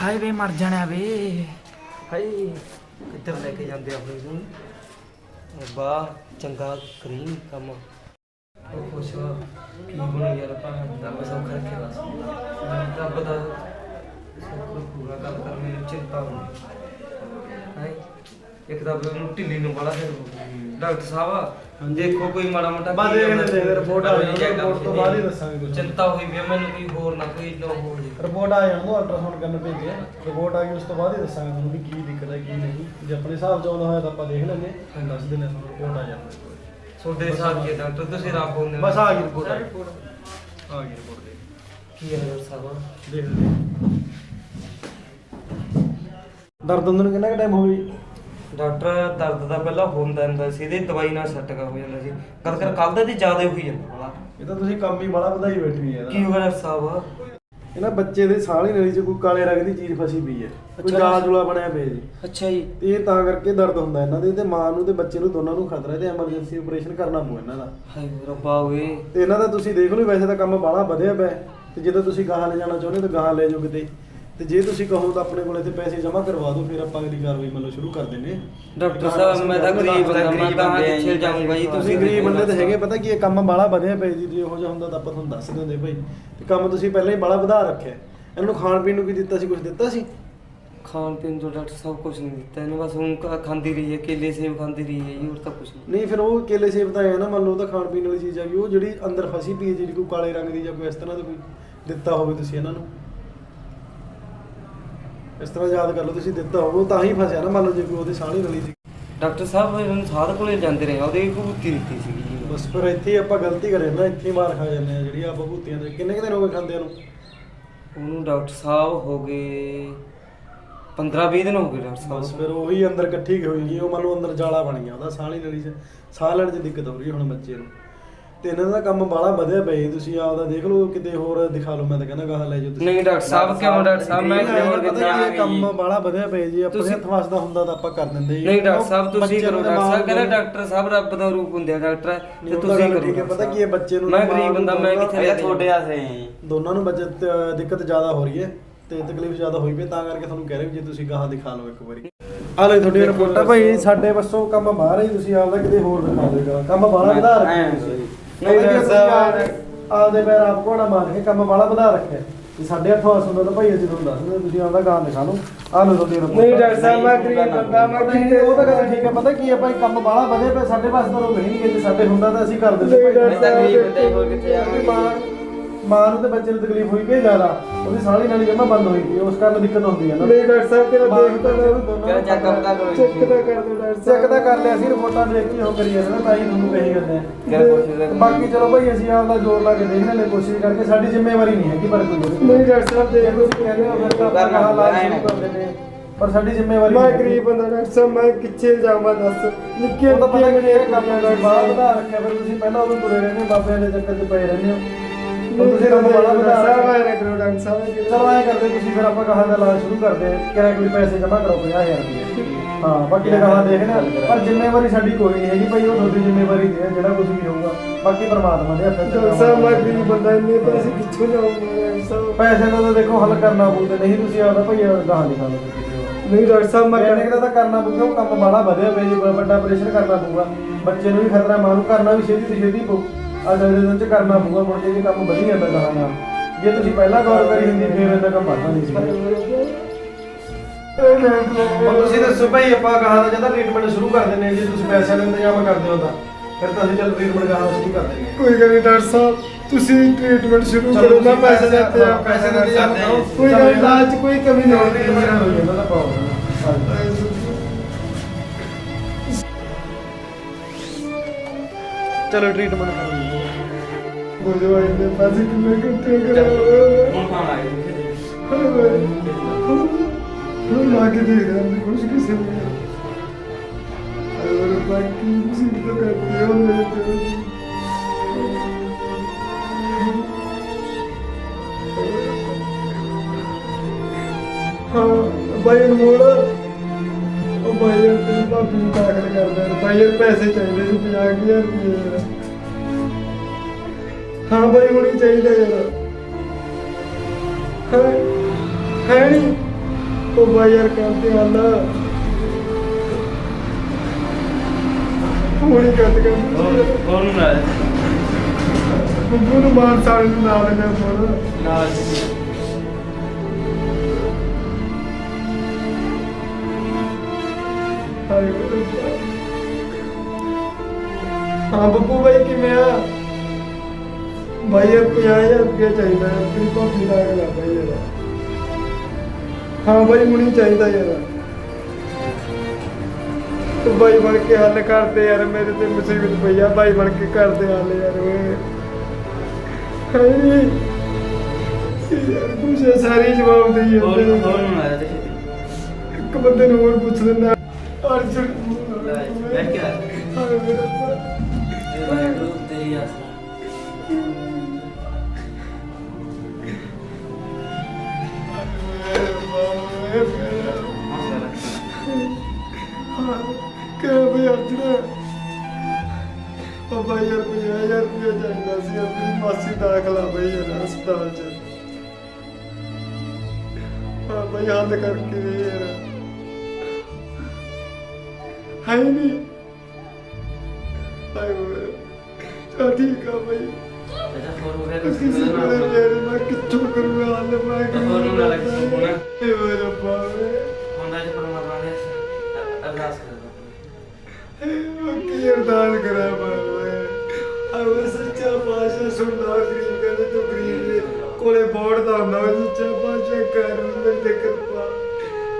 ਹਾਏ ਵੇ ਮਰ ਜਾਣਾ ਵੇ। ਹਾਏ, ਕਿੱਧਰ ਲੈ ਕੇ ਜਾਂਦੇ ਆਪਣੇ ਨੂੰ ਵਾਹ ਚੰਗਾ ਕਰੀਮ ਕੰਮ। ਉਹ ਖੁਸ਼ ਹੋ ਕੀ ਬਣੂ ਯਾਰ, ਆਪਾਂ ਰੱਬ ਸੌਖਾ ਰੱਖੇ ਬਸ। ਰੱਬ ਦਾ ਸਭ ਪੂਰਾ ਕਰ ਕਰ ਮੈਨੂੰ ਚਿੰਤਾ ਹੁੰਦੀ ਹੈ ਇੱਕ ਤਾਂ ਉਹਨੂੰ ਢਿੱਲੀ ਨੂੰ ਬੜਾ ਫਿਰ ਡਾਕਟਰ ਸਾਹਿਬ ਦੇਖੋ ਕੋਈ ਮਾੜਾ ਮੋਟਾ ਕਰਨਾ। ਲੈਂਦੇ, ਰਿਪੋਰਟ ਆ ਜਾਣੀ, ਚੈੱਕ ਰਿਪੋਰਟ ਤੋਂ ਬਾਅਦ ਹੀ ਦੱਸਾਂਗੇ ਕੁਛ। ਚਿੰਤਾ ਹੋਈ ਵੀ ਆ, ਮੈਨੂੰ ਕੋਈ ਹੋਰ ਨਾ ਕੋਈ ਨਾ ਹੋ ਜੇ। ਰਿਪੋਰਟ ਆ ਜਾਣ ਦੋ ਅਲਟਰਾਸਾਊਂਡ ਕਰਨ ਭੇਜੇ ਰਿਪੋਰਟ ਆ ਗਈ ਉਸ ਤੋਂ ਬਾਅਦ ਹੀ ਦੱਸਾਂਗੇ ਤੁਹਾਨੂੰ ਵੀ ਕੀ ਦਿੱਕਤ ਹੈ ਕੀ ਨਹੀਂ। ਜੇ ਆਪਣੇ ਹਿਸਾਬ ਚ ਆਉਂਦਾ ਹੋਇਆ ਤਾਂ ਆਪਾਂ ਦੇਖ ਲੈਂਦੇ ਹਾਂ ਦੱਸ ਦਿੰਦੇ ਹਾਂ ਤੁਹਾਨੂੰ ਰਿਪੋਰਟ ਆ ਜਾਂਦੀ ਤੁਹਾਡੇ ਹਿਸਾਬ ਕੀ ਡਾਕਟਰ ਤੁਸੀਂ ਰੱਬ ਹੁੰਦੇ ਬਸ ਆ ਗਈ ਰਿਪੋਰਟ ਆ ਗਈ ਰਿਪੋਰਟ ਦੇ ਕੀ ਹੈ ਡਾਕਟਰ ਸਾਹਿਬ? ਦੇਖ। ਲੈਂਦੇ ਦਰਦ ਨੂੰ ਕਿੰਨਾ ਟਾਈਮ ਹੋ ਗਈ? ਡਾਕਟਰ ਦਰਦ ਦਾ ਪਹਿਲਾਂ ਹੁੰਦਾ ਹੁੰਦਾ ਸੀ ਇਹਦੀ ਦਵਾਈ ਨਾਲ ਸੈੱਟ ਕਰ ਹੋ ਜਾਂਦਾ ਸੀ। ਕਰ ਕਰ ਕੱਲ ਦਾ ਤੇ ਜ਼ਿਆਦਾ ਹੋਈ ਜਾਂਦਾ ਬੜਾ ਇਹ ਤਾਂ ਤੁਸੀਂ ਕੰਮ ਹੀ ਬੜਾ ਵਧਾਈ ਬੈਠੀ ਹੈ ਕੀ ਹੋ ਗਿਆ ਡਾਕਟਰ ਸਾਹਿਬ? ਇਹਨਾਂ ਬੱਚੇ ਦੇ ਸਾਲੀ ਨਲੀ 'ਚ ਕੋਈ ਕਾਲੇ ਰੰਗ ਦੀ ਚੀਜ਼ ਫਸੀ ਪਈ ਹੈ। ਕੋਈ ਅੱਛਾ। ਜਾਲਾ ਜੁਲਾ ਬਣਿਆ ਪਿਆ ਜੀ। ਅੱਛਾ ਜੀ। ਤੇ ਇਹ ਤਾਂ ਕਰਕੇ ਦਰਦ ਹੁੰਦਾ ਇਹਨਾਂ ਦੇ ਤੇ ਮਾਂ ਨੂੰ ਤੇ ਬੱਚੇ ਨੂੰ ਦੋਨਾਂ ਨੂੰ ਖਤਰਾ ਹੈ ਤੇ ਐਮਰਜੈਂਸੀ ਆਪਰੇਸ਼ਨ ਕਰਨਾ ਪਊ ਇਹਨਾਂ ਦਾ। ਹਾਏ ਰੱਬਾ ਓਏ। ਤੇ ਇਹਨਾਂ ਦਾ ਤੁਸੀਂ ਦੇਖ ਲਓ ਵੈਸੇ ਤਾਂ ਕੰਮ ਬਾਹਲਾ ਵਧਿਆ ਪਿਆ ਹੈ, ਤੇ ਜਦੋਂ ਤੁਸੀਂ ਗਾਹਾਂ ਲੈ ਜਾਣਾ ਚਾਹੁੰਦੇ ਹੋ ਤਾਂ ਗਾਹਾਂ ਲੈ ਜਾਓ ਕਿਤੇ। ਤੇ ਜੇ ਤੁਸੀਂ ਕਹੋ ਤਾਂ ਆਪਣੇ ਕੋਲ ਇੱਥੇ ਪੈਸੇ ਜਮ੍ਹਾਂ ਕਰਵਾ ਦਿਓ ਫਿਰ ਆਪਾਂ ਅਗਲੀ ਕਾਰਵਾਈ ਮਤਲਬ ਸ਼ੁਰੂ ਕਰ ਦਿੰਦੇ ਹਾਂ। ਡਾਕਟਰ ਸਾਹਿਬ ਮੈਂ ਤਾਂ ਗਰੀਬ ਬੰਦਾ ਮੈਂ ਕਹਾਂ ਕਿੱਥੇ ਜਾਊਂਗਾ ਜੀ ਤੁਸੀਂ ਗਰੀਬ ਬੰਦੇ ਤਾਂ ਹੈਗੇ ਪਤਾ ਕੀ ਇਹ ਕੰਮ ਬਾਹਲਾ ਵਧਿਆ ਪਿਆ ਜੀ ਜੇ ਇਹੋ ਜਿਹਾ ਹੁੰਦਾ ਤਾਂ ਆਪਾਂ ਤੁਹਾਨੂੰ ਦੱਸ ਦਿੰਦੇ ਭਾਈ। ਤੇ ਕੰਮ ਤੁਸੀਂ ਪਹਿਲਾਂ ਹੀ ਬਾਹਲਾ ਵਧਾ ਰੱਖਿਆ। ਇਹਨਾਂ ਨੂੰ ਖਾਣ ਪੀਣ ਨੂੰ ਕੀ ਦਿੱਤਾ ਸੀ ਕੁਝ ਦਿੱਤਾ ਸੀ? ਖਾਣ ਪੀਣ ਤੋਂ ਡਾਕਟਰ ਸਾਹਿਬ ਕੁਝ ਨਹੀਂ ਦਿੱਤਾ ਇਹਨੂੰ ਬਸ ਹੁਣ ਕ- ਖਾਂਦੀ ਰਹੀ ਹੈ ਕੇਲੇ ਸੇਬ ਖਾਂਦੀ ਰਹੀ ਹੈ ਜੀ ਹੋਰ ਤਾਂ ਕੁਝ ਨਹੀਂ। ਨਹੀਂ ਫਿਰ ਉਹ ਕੇਲੇ ਸੇਬ ਤਾਂ ਹੈ ਨਾ ਮੰਨ ਲਓ ਉਹ ਤਾਂ ਖਾਣ ਪੀਣ ਵਾਲੀ ਚੀਜ਼ ਆ ਗਈ ਉਹ ਜਿਹੜੀ ਅੰਦਰ ਫਸੀ ਪਈ ਹੈ ਜਿਹੜੀ ਕੋਈ ਕਾਲੇ ਰੰਗ ਦੀ ਜਾਂ ਕੋਈ ਇਸ ਤਰ੍ਹਾਂ ਦਾ ਕੋਈ ਦਿੱਤਾ ਹੋਵੇ ਤੁਸੀਂ ਇਹਨਾਂ ਨੂੰ। ਇਸ ਤਰ੍ਹਾਂ ਯਾਦ ਕਰ ਲਓ ਤੁਸੀਂ ਦਿੱਤਾ ਹੋਵੇ ਤਾਂ ਹੀ ਫਸਿਆ ਨਾ ਮੰਨ ਲਓ ਜੇ ਕੋਈ ਉਹਦੇ ਸਾਹਣੀ ਰਲੀ ਸੀ। ਡਾਕਟਰ ਸਾਹਿਬ ਇਹਨਾਂ ਸਾਧ ਕੋਲੇ ਜਾਂਦੇ ਰਹੇ ਆ, ਉਹਦੇ ਭੂਤੀ ਦਿੱਤੀ ਸੀਗੀ ਜੀ। ਬਸ ਫਿਰ ਇੱਥੇ ਹੀ ਆਪਾਂ ਗਲਤੀ ਕਰੇ ਨਾ ਇੱਥੇ ਹੀ ਮਾਰ ਖਾ ਜਾਂਦੇ ਆ ਜਿਹੜੀ ਆਪਾਂ ਭੂਤੀਆਂ ਦੇ ਕਿੰਨੇ ਕੁ ਦਿਨ ਹੋ ਗਏ ਖਾਂਦਿਆਂ ਨੂੰ? ਉਹਨੂੰ ਡਾਕਟਰ ਸਾਹਿਬ ਹੋ ਗਏ 15 20 ਦਿਨ ਹੋ ਗਏ ਡਾਕਟਰ ਬਸ ਸਾਹਿਬ। ਫਿਰ ਉਹੀ ਅੰਦਰ ਇਕੱਠੀ ਹੋਈ ਗਈ ਉਹ ਮੰਨ ਲਓ ਅੰਦਰ ਜਾਲਾ ਬਣ ਗਿਆ ਉਹਦਾ ਸਾਹ ਲੈਣ ਚ ਸਾਹ ਲੈਣ ਚ ਦਿੱਕਤ ਹੋ ਰਹੀ ਹੈ ਹੁਣ ਬੱਚੇ ਨੂੰ। ਤੇ ਇਹਨਾਂ ਦਾ ਕੰਮ ਬਾਲਾ ਵਧਿਆ ਪਿਆ ਜੀ। ਤੁਸੀਂ ਆਪਦਾ ਦੇਖ ਲਓ ਕਿਤੇ ਹੋਰ ਦਿਖਾ ਲਓ ਮੈਂ ਤਾਂ ਕਹਿੰਦਾ ਗਾਹ ਲੈ ਜਾਓ ਤੁਸੀਂ। ਨਹੀਂ ਡਾਕਟਰ ਸਾਹਿਬ ਕਿਉਂ ਡਾਕਟਰ ਸਾਹਿਬ? ਮੈਂ ਕਿਤੇ ਹੋਰ ਪਤਾ ਕਿੱਥੇ ਕੀ ਹੈ, ਕੰਮ ਬਾਲਾ ਵਧਿਆ ਪਿਆ ਜੀ ਆਪਣੇ ਤੁਸੀਂ- ਹੱਥ ਵਸਦਾ ਹੁੰਦਾ ਤਾਂ ਆਪਾਂ ਕਰ ਦਿੰਦੇ ਜੀ। ਨਹੀਂ ਡਾਕਟਰ ਸਾਹਿਬ ਤੁਸੀਂ ਕਰੋ ਡਾਕਟਰ ਸਾਹਿਬ ਕਹਿੰਦਾ ਡਾਕਟਰ ਸਾਹਿਬ ਰੱਬ ਦਾ ਰੂਪ ਹੁੰਦੇ ਆ ਡਾਕਟਰ ਤੇ ਉਹ ਤਾਂ ਤੁਸੀਂ ਗੱਲ ਕਰੋ ਠੀਕ ਹੈ, ਪਤਾ ਕੀ ਹੈ, ਬੱਚੇ ਨੂੰ ਮੈਂ ਦਿਮਾਗ ਗਰੀਬ ਬੰਦਾ ਮੈਂ ਕਿੱਥੇ ਲੈ ਤੁਹਾਡੇ ਆਸੇ ਦੋਨਾਂ ਨੂੰ ਬਚਤ ਅ, ਦਿੱਕਤ ਜ਼ਿਆਦਾ ਹੋ ਰਹੀ ਹੈ ਤੇ ਤਕਲੀਫ ਜ਼ਿਆਦਾ ਹੋਈ ਪਈ ਤਾਂ ਕਰਕੇ ਤੁਹਾਨੂੰ ਕਹਿ ਰਿਹਾ ਵੀ ਜੇ ਤੁਸੀਂ ਗਾਹਾਂ ਦਿਖਾ ਲਓ ਇੱਕ ਵਾਰੀ। ਆ ਲੈ ਤੁਹਾਡੀ ਰਿਪੋਰਟ ਆ ਭਾਈ ਸਾਡੇ ਵੱਸੋਂ ਕੰਮ ਬਾਹਰ ਹੈ ਤੁਸੀਂ ਆਪਦਾ ਕਿਤੇ ਹੋਰ ਦਿਖਾ ਦੇਗਾ ਕੰਮ ਬਾਹਲਾ ਵਧਾ ਰੱਖਿਆ ਤੁਸੀਂ ਨਹੀਂ, ਕੀ ਡਾਕਟਰ ਸਾਹਿਬ, ਆਪਦੇ- ਪੈਰ ਆਪ ਘੋੜਾ ਮਾਰ ਕੇ ਕੰਮ ਬਾਹਲਾ ਵਧਾ ਰੱਖਿਆ। ਜੇ ਸਾਡੇ ਹੱਥੋਂ ਹੁੰਦਾ ਤਾਂ ਭਾਈ ਅਸੀਂ ਤੁਹਾਨੂੰ ਦੱਸ ਦਿੰਦੇ ਤੁਸੀਂ ਆਪਦਾ ਗਾਂ ਦਿਖਾ ਲਓ। ਆ ਲਓ ਤੁਹਾਡੀ ਰਿਪੋਰਟ ਨਹੀਂ ਡਾਕਟਰ ਸਾਹਿਬ ਮੈਂ ਗਰੀਬ ਬੰਦਾ ਮੈਂ ਨਹੀਂ, ਉਹ ਤਾਂ ਗੱਲ ਠੀਕ ਹੈ ਪਤਾ ਕੀ ਹੈ ਭਾਈ ਕੰਮ ਬਾਹਲਾ ਵਧੇ ਪਿਆ ਸਾਡੇ ਪਾਸ ਤਾਂ ਉਹ ਨਹੀਂ ਜੇ ਸਾਡੇ ਹੁੰਦਾ ਤਾਂ ਅਸੀਂ ਕਰ ਦਿੰਦੇ ਭਾਈ। ਮੈਂ ਤਾਂ ਗਰੀਬ ਬੰਦਾ ਹੀ ਹੋਰ ਕਿੱਥੇ ਜਾਵਾਂਗੇ। ਮਾਂ ਮਾਂ ਨੂੰ ਤੇ ਬੱਚੇ ਨੂੰ ਤਕਲੀਫ ਹੋਈ ਪਈ ਜ਼ਿਆਦਾ ਉਹਦੀ ਸਾਲੀ ਨਾਲ ਜਮਾ ਬੰਦ ਹੋਈ ਪਈ ਉਸ ਕਾਰਨ ਦਿੱਕਤ ਹੁੰਦੀ ਹੈ ਨਾ। ਨਹੀਂ ਡਾਕਟਰ ਸਾਹਿਬ ਤੇਰਾ ਮਾਂ ਦੇਖ ਤਾਂ ਲਓ ਕਿਹੜਾ ਚੈੱਕਅਪ ਦਾ ਕਰੋ ਚੈੱਕ ਤਾਂ ਕਰ ਦੋ ਡਾਕਟਰ ਚੈੱਕ ਤਾਂ ਕਰ ਲਿਆ ਸੀ ਰਿਪੋਰਟਾਂ ਦੇਖ ਕੇ ਉਹ ਕਰੀ ਜਾਂਦੇ ਨਾ ਤਾਂ ਹੀ ਤੁਹਾਨੂੰ ਕਹੀ ਜਾਂਦੇ ਆ। ਕਿਹੜਾ ਕੋਸ਼ਿਸ਼ ਤੇ ਬਾਕੀ ਚਲੋ ਭਾਈ ਅਸੀਂ ਆਪਦਾ ਜ਼ੋਰ ਲਾ ਕੇ ਦੇਖ ਲੈਣੇ ਕੋਸ਼ਿਸ਼ ਕਰਕੇ ਸਾਡੀ ਜ਼ਿੰਮੇਵਾਰੀ ਨਹੀਂ ਹੈ ਕਿ ਪਰ ਕੋਈ ਨਹੀਂ। ਡਾਕਟਰ ਸਾਹਿਬ ਦੇਖ ਲਓ ਤੁਸੀਂ ਕਹਿੰਦੇ ਹੋ ਫਿਰ ਤਾਂ ਆਪਾਂ ਕਹਾ ਲਾ ਸ਼ੁਰੂ ਕਰ ਦਿੰਦੇ ਹਾਂ। ਪਰ ਸਾਡੀ ਜ਼ਿੰਮੇਵਾਰੀ ਮੈਂ ਨਹੀਂ ਹੈ। ਗਰੀਬ ਬੰਦਾ ਡਾਕਟਰ ਸਾਹਿਬ ਮੈਂ ਕਿੱਥੇ ਜਾਵਾਂ ਦੱਸ। ਨਿੱਕੇ ਉਹ ਤਾਂ ਪਤਾ ਕਿ ਇਹ ਕੰਮ ਦਾ ਦਾ ਬਾਹਲਾ ਵਧਾ ਰੱਖਿਆ ਫਿਰ ਤੁਸੀਂ ਪਹਿਲਾਂ ਉਦੋਂ ਤੁਰੇ ਰਹਿੰਦੇ ਬਾਬਿਆਂ ਦੇ ਚੱਕਰ 'ਚ ਪਏ ਰਹਿੰਦੇ ਹੋ। ਹੁਣ ਤੁਸੀਂ ਕੰਮ ਬਾਹਲਾ ਵਧਾ ਸਾਹਿਬ। ਆਏ ਨਾ ਡਾਕਟਰ ਸਾਹਿਬ ਚਲੋ ਐਂ ਕਰਦੇ ਤੁਸੀਂ ਫਿਰ ਆਪਾਂ ਕਹਾਂ ਦਾ ਇਲਾਜ ਸ਼ੁਰੂ ਕਰਦੇ ਕਿਹੜਾ ਕੋਈ ਪੈਸੇ ਜਮ੍ਹਾਂ ਕਰੋ 50000 ਰੁਪਏ ਹਾਂ ਬਾਕੀ ਦਾ ਕਹਾਂ ਦੇਖਣਾ ਪਰ ਜ਼ਿੰਮੇਵਾਰੀ ਸਾਡੀ ਕੋਈ ਨਹੀਂ ਹੈਗੀ ਭਾਈ ਉਹ ਤੁਹਾਡੀ ਜ਼ਿੰਮੇਵਾਰੀ ਹੈ ਜਿਹੜਾ ਕੁਝ ਵੀ ਹੋਊਗਾ। ਬਾਕੀ ਪਰਮਾਤਮਾ ਦੇ ਹੱਥ ਡਾਕਟਰ ਸਾਹਿਬ ਮੈਂ ਗਰੀਬ ਬੰਦਾ ਇੰਨੇ ਪੈਸੇ ਕਿੱਥੋਂ ਲਾਉਂਗਾ ਪੈਸੇ ਦਾ ਤਾਂ ਦੇਖੋ ਹੱਲ ਕਰਨਾ ਪਊਗਾ। ਨਹੀਂ ਤੁਸੀਂ ਆਪਦਾ ਭਾਈ ਗਾਹਾਂ ਦਿਖਾ ਲਓ। ਨਹੀਂ ਡਾਕਟਰ ਸਾਹਿਬ ਮੈਂ ਮੈਕੈਨਿਕ ਦਾ ਤਾਂ ਕਰਨਾ ਪਊਗਾ ਉਹ ਕੰਮ ਬਾਲਾ ਵਧਿਆ ਪਿਆ ਜੀ ਬੜਾ ਵੱਡਾ ਆਪਰੇਸ਼ਨ ਕਰਨਾ ਪਊਗਾ। ਬੱਚੇ ਨੂੰ ਵੀ ਖਤਰਾ ਮਾਂ ਨੂੰ ਕਰਨਾ ਵੀ ਛੇਤੀ ਤੋਂ ਛੇਤੀ ਪਊ। ਦੇ ਦਿਨ ਚ ਕਰਨਾ ਪਊਗਾ ਮੁੜ ਕੇ ਜੇ ਕੰਮ ਵਧੀ ਜਾਂਦਾ ਕਹਾਂ ਨਾਲ। ਜੇ ਤੁਸੀਂ ਪਹਿਲਾਂ ਗੌਰ ਕਰੀ ਹੁੰਦੀ ਫਿਰ ਇੰਨਾ ਕੰਮ ਵਧਦਾ ਨਹੀਂ ਸੀ। ਹੁਣ ਤੁਸੀਂ ਦੱਸੋ ਭਾਈ ਆਪਾਂ ਕਹਾਂ ਦਾ ਜਦੋਂ ਟ੍ਰੀਟਮੈਂਟ ਸ਼ੁਰੂ ਕਰ ਹਾਂ ਜੇ ਤੁਸੀਂ ਪੈਸਿਆਂ ਦਾ ਇੰਤਜ਼ਾਮ ਕਰਦੇ ਹੋ ਤਾਂ ਫਿਰ ਤਾਂ ਅਸੀਂ ਚੱਲ ਟ੍ਰੀਟਮੈਂਟ ਕਹਾਂ ਸ਼ੁਰੂ ਕਰ ਹਾਂ। ਕੋਈ ਗੱਲ ਨਹੀਂ ਡਾਕਟਰ ਸਾਹਿਬ ਤੁਸੀਂ ਟ੍ਰੀਟਮੈਂਟ ਸ਼ੁਰੂ ਕਰੋ ਤੁਸੀਂ ਪੈਸੇ ਦੇ ਦਾ- ਪੈਸੇ ਦਾ। ਕੋਈ ਗੱਲ 'ਚ ਕੋਈ ਕਮੀ ਨਹੀਂ ਹੋਣੀ ਟ੍ਰੀਟਮੈਂਟ ਹੋ ਜਾਂਦਾ ਤਾਂ ਪਾਓ ਚਲੋ ਟ੍ਰੀਟਮੈਂਟ ਕਰੋ ਬੋਲੋ ਇੰਨੇ ਪੈਸੇ ਕਿੰਨੇ ਇਕੱਠੇ ਕਰਾਓ ਹੁਣ ਖਾਣ ਆਏ ਹੁਣ ਲਾ ਕੇ ਦੇਖ ਰਹਾ ਹਾਂ ਕੁਝ ਕਿਸੇ ਨੇ ਅਰੇ ਬਾਕੀ ਮੁਸੀਬਤ ਕਰਦੀ ਹੋ ਮੇਰੇ ਤੇ। ਹਾਂ ਬਾਈ ਤੇਰੀ ਭਾਬੀ ਨੂੰ ਦਾਖਲ ਕਰਦਾ ਬਾਈ ਯਾਰ ਪੈਸੇ ਚਾਹੀਦੇ ਸੀ 50000 ਰੁਪਏ ਯਾਰ। ਹਾਂ ਬਾਈ ਹੁਣੀ ਚਾਹੀਦਾ ਯਾਰ। ਹੈ ਹੈ ਨਹੀਂ ਉਹ ਬਾਈ ਯਾਰ ਕਰਦੇ ਹੱਲ ਹੁਣੀ ਕੱਟ ਕਰ ਹੋਰ ਨੂੰ ਨਾ। ਬੱਬੂ ਨੂੰ ਮਾਰ ਸਾਲੇ ਨੂੰ ਨਾਲ ਲੈ ਫੋਨ ਨਾਲ। ਹਾਏ। ਹਾਂ ਬੱਬੂ ਬਾਈ ਕਿਵੇਂ ਆ? ਬਾਈ ਯਾਰ 50000 ਰੁਪਏ ਚਾਹੀਦਾ ਹੈ। ਤੇਰੀ ਭਾਬੀ ਦਾ ਅਗਲਾ ਬਾਈ ਯਾਰ ਹਾਂ ਬਾਈ ਮੁਣੀ ਚਾਹੀਦਾ ਯਾਰ। ਤੂੰ ਬਾਈ ਬਣ ਕੇ ਹੱਲ ਕਰਦੇ ਯਾਰ ਮੇਰੇ ਤੇ ਮੁਸੀਬਤ ਪਈ ਆ। ਬਾਈ ਬਣ ਕੇ ਕਰਦੇ ਹੱਲ ਯਾਰ ਓਏ। ਹਾਏ। ਯਾਰ ਸਾਰੀ ਜਵਾਬ ਦੇਈ ਹੋਰ ਜਾਂਦੇ। ਹੋਰ ਨੇ। ਨੂੰ ਆਇਆ ਤੇ ਇੱਕ ਬੰਦੇ ਨੂੰ ਹੋਰ ਪੁੱਛ ਲੈਂਦਾ ਅਰਜੁਨ ਬੈਠ ਕੇ ਹਾਏ ਮੇਰਾ ਰੱਬਾ। ਵਾਹਿਗੁਰੂ ਤੇਰੀ ਆਸਰਾ ਕਿ ਬਈ ਅਰਜੁਨ ਉਹ ਬਾਈ ਯਾਰ ਪੰਜਾਹ ਹਜ਼ਾਰ ਚਾਹੀਦਾ ਸੀ ਆਪਣੀ ਮਾਸੀ ਦਾਖਲਾ ਬਈ ਯਾਰ ਹਸਪਤਾਲ ਚ ਹਾਂ, ਬਈ ਹੱਲ ਕਰਕੇ ਹੈ ਹੀ ਨਹੀਂ ਹਾਏ। ਓਏ ਚਲ ਠੀਕ ਆ ਬਈ। ਅੱਛਾ ਹੋਰ ਹੋ ਗਿਆ ਕਿਸੇ ਕੋਲ ਯਾਰ ਮੈਂ ਕਿੱਥੋਂ ਕਰੂੰਗਾ ਹੱਲ ਮੈਂ ਹੋਰ ਨੂੰ ਨਾ ਲੱਗ ਸਕੂੰ ਨਾ। ਏ ਓਏ ਰੱਬਾ ਓਏ ਹੁੰਦਾ ਜੇ ਪਰਮਾਤਮਾ ਨੇ ਅਰਦਾਸ ਕਰ ਦੋ ਕੀ ਅਰਦਾਸ ਕਰਾਂ ਮੈਂ ਓਏ। ਆਵੇ ਸੱਚਾ ਪਾਸ਼ਾ ਸੁਣਦਾ ਗਰੀਬ ਕਹਿੰਦੇ ਤੂੰ ਗਰੀਬ ਦੇ ਕੋਲੇ ਬੋੜ ਦਾ ਹੁੰਦਾ ਓਏ ਸੱਚਾ ਪਾਸ਼ਾ ਕਰ ਮੇਰੇ ਤੇ ਕਿਰਪਾ।